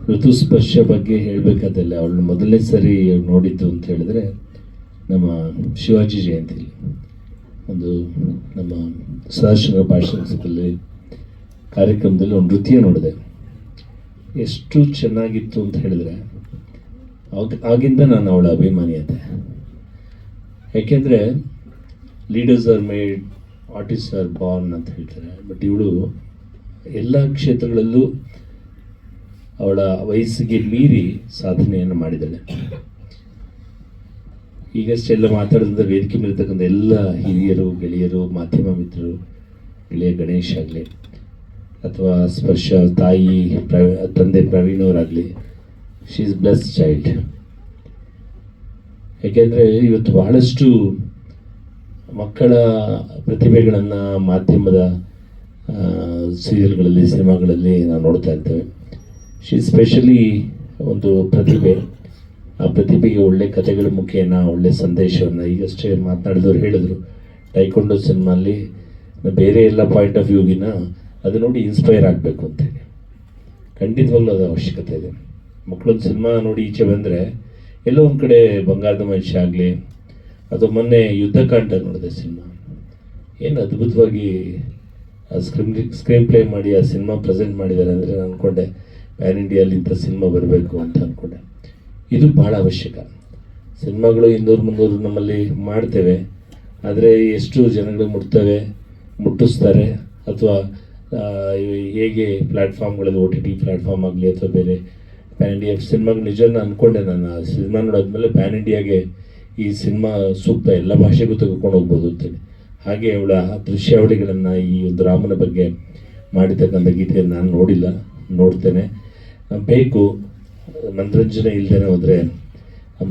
ಋತುಸ್ಪರ್ಶ ಬಗ್ಗೆ ಹೇಳಬೇಕಾದಲ್ಲ ಅವಳು ಮೊದಲನೇ ಸರಿ ನೋಡಿದ್ದು ಅಂತ ಹೇಳಿದ್ರೆ ನಮ್ಮ ಶಿವಾಜಿ ಜಯಂತಿಲಿ ಒಂದು ನಮ್ಮ ಸದಾಶಿವ ಭಾಷಣದಲ್ಲಿ ಕಾರ್ಯಕ್ರಮದಲ್ಲಿ ಒಂದು ನೃತ್ಯ ನೋಡಿದೆ. ಎಷ್ಟು ಚೆನ್ನಾಗಿತ್ತು ಅಂತ ಹೇಳಿದ್ರೆ ಆಗಿಂದ ನಾನು ಅವಳ ಅಭಿಮಾನಿ ಅದೆ ಯಾಕೆಂದರೆ leaders are made artist are born ಅಂತ ಹೇಳ್ತಾರೆ. ಬಟ್ ಇವಳು ಎಲ್ಲ ಕ್ಷೇತ್ರಗಳಲ್ಲೂ ಅವಳ ವಯಸ್ಸಿಗೆ ಮೀರಿ ಸಾಧನೆಯನ್ನು ಮಾಡಿದ್ದಾಳೆ. ಈಗಷ್ಟೆಲ್ಲ ಮಾತಾಡಿದಂಥ ವೇದಿಕೆ ಮೇಲಿರ್ತಕ್ಕಂಥ ಎಲ್ಲ ಹಿರಿಯರು, ಗೆಳೆಯರು, ಮಾಧ್ಯಮ ಮಿತ್ರರು, ಗೆಳೆಯ ಗಣೇಶ್ ಆಗಲಿ, ಅಥವಾ ಸ್ಪರ್ಶ ತಾಯಿ ತಂದೆ ಪ್ರವೀಣ್ ಅವರಾಗಲಿ ಶಿ ಇಸ್ ಬ್ಲೆಸ್ ಚೈಲ್ಡ್ ಯಾಕೆಂದರೆ ಇವತ್ತು ಬಹಳಷ್ಟು ಮಕ್ಕಳ ಪ್ರತಿಭೆಗಳನ್ನು ಮಾಧ್ಯಮದ ಸೀರಿಯಲ್ಗಳಲ್ಲಿ ಸಿನಿಮಾಗಳಲ್ಲಿ ನಾವು ನೋಡ್ತಾ ಇರ್ತೇವೆ. ಶಿ ಸ್ಪೆಷಲಿ ಒಂದು ಪ್ರತಿಭೆ. ಆ ಪ್ರತಿಭೆಗೆ ಒಳ್ಳೆ ಕಥೆಗಳ ಮುಖೇನ, ಒಳ್ಳೆ ಸಂದೇಶವನ್ನು ಈಗಷ್ಟೇ ಮಾತನಾಡಿದವರು ಹೇಳಿದರು. ಟೈಕೊಂಡು ಸಿನಿಮಾಲಿ ಬೇರೆ ಎಲ್ಲ ಪಾಯಿಂಟ್ ಆಫ್ ವ್ಯೂಗಿನ ಅದು ನೋಡಿ ಇನ್ಸ್ಪೈರ್ ಆಗಬೇಕು ಅಂತೇಳಿ ಖಂಡಿತವಾಗ್ಲೂ ಅದು ಅವಶ್ಯಕತೆ ಇದೆ. ಮಕ್ಕಳೊಂದು ಸಿನಿಮಾ ನೋಡಿ ಈಚೆ ಬಂದರೆ ಎಲ್ಲೋ ಒಂದು ಕಡೆ ಬಂಗಾರದ ಮನುಷ್ಯ ಆಗಲಿ ಅಥವಾ ಮೊನ್ನೆ ಯುದ್ಧಕಾಂಡ ನೋಡಿದೆ ಸಿನಿಮಾ. ಏನು ಅದ್ಭುತವಾಗಿ ಆ ಸ್ಕ್ರೀನ್ ಸ್ಕ್ರೀನ್ ಪ್ಲೇ ಮಾಡಿ ಆ ಸಿನಿಮಾ ಪ್ರೆಸೆಂಟ್ ಮಾಡಿದ್ದಾರೆ ಅಂದರೆ ನಾನು ಅಂದ್ಕೊಂಡೆ ಪ್ಯಾನ್ ಇಂಡಿಯಲ್ಲಿ ಇಂಥ ಸಿನಿಮಾ ಬರಬೇಕು ಅಂತ ಅಂದ್ಕೊಂಡೆ ಇದು ಭಾಳ ಅವಶ್ಯಕ. ಸಿನಿಮಾಗಳು ಇನ್ನೂರು ಮುನ್ನೂರು ನಮ್ಮಲ್ಲಿ ಮಾಡ್ತೇವೆ. ಆದರೆ ಎಷ್ಟು ಜನಗಳು ಮುಟ್ತವೆ, ಮುಟ್ಟಿಸ್ತಾರೆ ಅಥವಾ ಹೇಗೆ ಪ್ಲ್ಯಾಟ್ಫಾರ್ಮ್ಗಳಲ್ಲಿ ಓ ಟಿ ಟಿ ಪ್ಲ್ಯಾಟ್ಫಾರ್ಮ್ ಆಗಲಿ ಅಥವಾ ಬೇರೆ ಪ್ಯಾನ್ ಇಂಡಿಯಾ ಸಿನಿಮಾಗೆ ನಿಜನ ಅಂದ್ಕೊಂಡೆ ನಾನು. ಆ ಸಿನಿಮಾ ನೋಡಾದ್ಮೇಲೆ ಪ್ಯಾನ್ ಇಂಡಿಯಾಗೆ ಈ ಸಿನಿಮಾ ಸೂಕ್ತ ಎಲ್ಲ ಭಾಷೆಗೂ ತೆಗೆದುಕೊಂಡು ಹೋಗ್ಬೋದು ಅಂತೇಳಿ. ಹಾಗೆ ಅವಳ ದೃಶ್ಯಾವಳಿಗಳನ್ನು ಈ ಒಂದು ರಾಮನ ಬಗ್ಗೆ ಮಾಡಿರ್ತಕ್ಕಂಥ ಗೀತೆಯನ್ನು ನಾನು ನೋಡಿಲ್ಲ, ನೋಡ್ತೇನೆ. ಬೇಕು ಮನರಂಜನೆ ಇಲ್ಲದೇ ಹೋದರೆ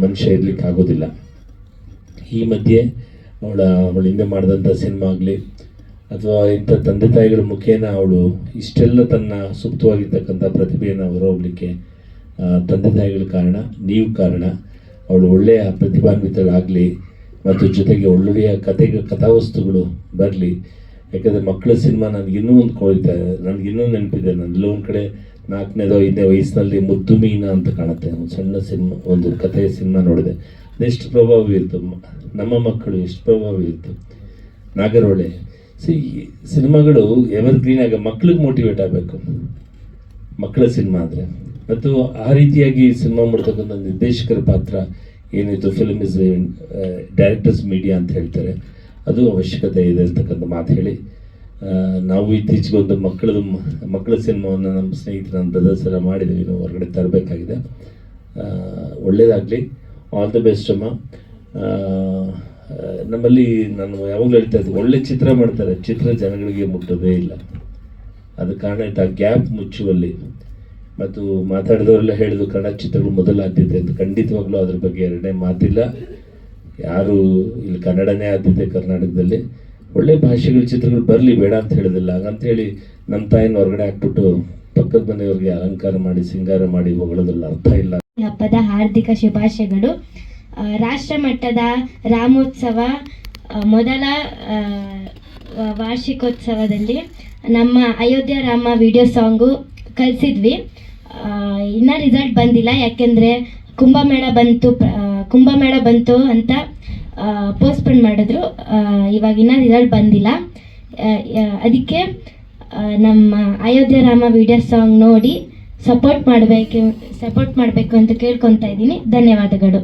ಮನುಷ್ಯ ಇರಲಿಕ್ಕೆ ಆಗೋದಿಲ್ಲ. ಈ ಮಧ್ಯೆ ಅವಳ ಅವಳ ಹಿಂದೆ ಮಾಡಿದಂಥ ಸಿನಿಮಾ ಆಗಲಿ, ಅಥವಾ ಇಂಥ ತಂದೆ ತಾಯಿಗಳ ಮುಖೇನ ಅವಳು ಇಷ್ಟೆಲ್ಲ ತನ್ನ ಸುಪ್ತವಾಗಿರ್ತಕ್ಕಂಥ ಪ್ರತಿಭೆಯನ್ನು ಹೊರಹೋಗ್ಲಿಕ್ಕೆ ತಂದೆ ತಾಯಿಗಳ ಕಾರಣ, ನೀವು ಕಾರಣ, ಅವಳು ಒಳ್ಳೆಯ ಪ್ರತಿಭಾನ್ವಿತಳಾಗಲಿ ಮತ್ತು ಜೊತೆಗೆ ಒಳ್ಳೊಳ್ಳೆಯ ಕಥೆಗೆ, ಕಥಾವಸ್ತುಗಳು ಬರಲಿ. ಯಾಕಂದರೆ ಮಕ್ಕಳ ಸಿನಿಮಾ ನನಗೆ ಇನ್ನೂ ಒಂದು ಕೋರಿತಾ ನನಗೆ ಇನ್ನೂ ನೆನಪಿದೆ, ನಾನು ಒಂದು ಕಡೆ ನಾಲ್ಕನೇದೋ ಐದನೇ ವಯಸ್ಸಿನಲ್ಲಿ ಮುದ್ದು ಮೀನ ಅಂತ ಕಾಣುತ್ತೆ. ಒಂದು ಸಣ್ಣ ಸಿನಿಮಾ, ಒಂದು ಕಥೆಯ ಸಿನಿಮಾ ನೋಡಿದೆ. ಅದೆಷ್ಟು ಪ್ರಭಾವ ಬೀರ್ತು. ನಮ್ಮ ಮಕ್ಕಳು ಎಷ್ಟು ಪ್ರಭಾವ ಬೀರ್ತು. ನಾಗರೋಳೆ ಸಿ, ಸಿನಿಮಾಗಳು ಎವರ್ ಗ್ರೀನ್ ಆಗ ಮಕ್ಳಿಗೆ ಮೋಟಿವೇಟ್ ಆಗಬೇಕು. ಮಕ್ಕಳ ಸಿನಿಮಾ ಅಂದರೆ ಮತ್ತು ಆ ರೀತಿಯಾಗಿ ಸಿನಿಮಾ ಮಾಡ್ತಕ್ಕಂಥ ನಿರ್ದೇಶಕರ ಪಾತ್ರ ಏನಿತ್ತು? ಫಿಲ್ಮ್ ಇಸ್ ಡೈರೆಕ್ಟರ್ಸ್ ಮೀಡಿಯಾ ಅಂತ ಹೇಳ್ತಾರೆ. ಅದು ಅವಶ್ಯಕತೆ ಇದೆ ಅಂತಕ್ಕಂಥ ಮಾತು ಹೇಳಿ. ನಾವು ಇತ್ತೀಚೆಗೆ ಒಂದು ಮಕ್ಕಳದು ಮಕ್ಕಳ ಸಿನಿಮಾವನ್ನು ನಮ್ಮ ಸ್ನೇಹಿತರ, ನಮ್ಮ ಬ್ರದರ್ಸ್ ಎಲ್ಲ ಮಾಡಿದ್ದೀವಿ. ನಾವು ಹೊರಗಡೆ ತರಬೇಕಾಗಿದೆ. ಒಳ್ಳೆಯದಾಗಲಿ ಆಲ್ ದ ಬೆಸ್ಟ್ ಅಮ್ಮ. ನಮ್ಮಲ್ಲಿ ನಾನು ಯಾವಾಗಲೂ ಹೇಳ್ತಾ ಇದ್ದೆ, ಒಳ್ಳೆ ಚಿತ್ರ ಮಾಡ್ತಾರೆ. ಚಿತ್ರ ಜನಗಳಿಗೆ ಮುಟ್ಟೋದೇ ಇಲ್ಲ. ಅದು ಕಾರಣ ಆ ಗ್ಯಾಪ್ ಮುಚ್ಚುವಲ್ಲಿ. ಮತ್ತು ಮಾತಾಡಿದವರೆಲ್ಲ ಹೇಳಿದ್ರು, ಕನ್ನಡ ಚಿತ್ರಗಳು ಮೊದಲ ಆದ್ಯತೆ ಅಂತ. ಖಂಡಿತವಾಗ್ಲೂ ಅದ್ರ ಬಗ್ಗೆ ಎರಡನೇ ಮಾತಿಲ್ಲ. ಯಾರು ಇಲ್ಲಿ ಕನ್ನಡನೇ ಆದ್ಯತೆ ಕರ್ನಾಟಕದಲ್ಲಿ. ಒಳ್ಳೆ ಭಾಷೆಗಳ ಚಿತ್ರಗಳು ಬರಲಿ, ಬೇಡ ಅಂತ ಹೇಳೋದಿಲ್ಲ ಹಾಗಂತೇಳಿ ನಮ್ಮ ತಾಯಿನ ಹೊರಗಡೆ ಹಾಕ್ಬಿಟ್ಟು ಪಕ್ಕದ ಮನೆಯವ್ರಿಗೆ ಅಲಂಕಾರ ಮಾಡಿ, ಸಿಂಗಾರ ಮಾಡಿ ಹೊಗಳೋದ್ರಲ್ಲಿ ಅರ್ಥ ಇಲ್ಲ. ಹಬ್ಬದ ಹಾರ್ದಿಕ ಶುಭಾಶಯಗಳು. ರಾಷ್ಟ್ರ ಮಟ್ಟದ ರಾಮೋತ್ಸವ ಮೊದಲ ವಾರ್ಷಿಕೋತ್ಸವದಲ್ಲಿ ನಮ್ಮ ಅಯೋಧ್ಯ ರಾಮ ವಿಡಿಯೋ ಸಾಂಗು ಕಲಿಸಿದ್ವಿ. ಇನ್ನೂ ರಿಸಲ್ಟ್ ಬಂದಿಲ್ಲ. ಯಾಕೆಂದರೆ ಕುಂಭಮೇಳ ಬಂತು ಕುಂಭಮೇಳ ಬಂತು ಅಂತ ಪೋಸ್ಟ್ಪೋನ್ ಮಾಡಿದ್ರು. ಇವಾಗ ಇನ್ನೂ ರಿಸಲ್ಟ್ ಬಂದಿಲ್ಲ. ಅದಕ್ಕೆ ನಮ್ಮ ಅಯೋಧ್ಯ ರಾಮ ವಿಡಿಯೋ ಸಾಂಗ್ ನೋಡಿ ಸಪೋರ್ಟ್ ಮಾಡಬೇಕು ಸಪೋರ್ಟ್ ಮಾಡಬೇಕು ಅಂತ ಕೇಳ್ಕೊತಾ ಇದ್ದೀನಿ. ಧನ್ಯವಾದಗಳು.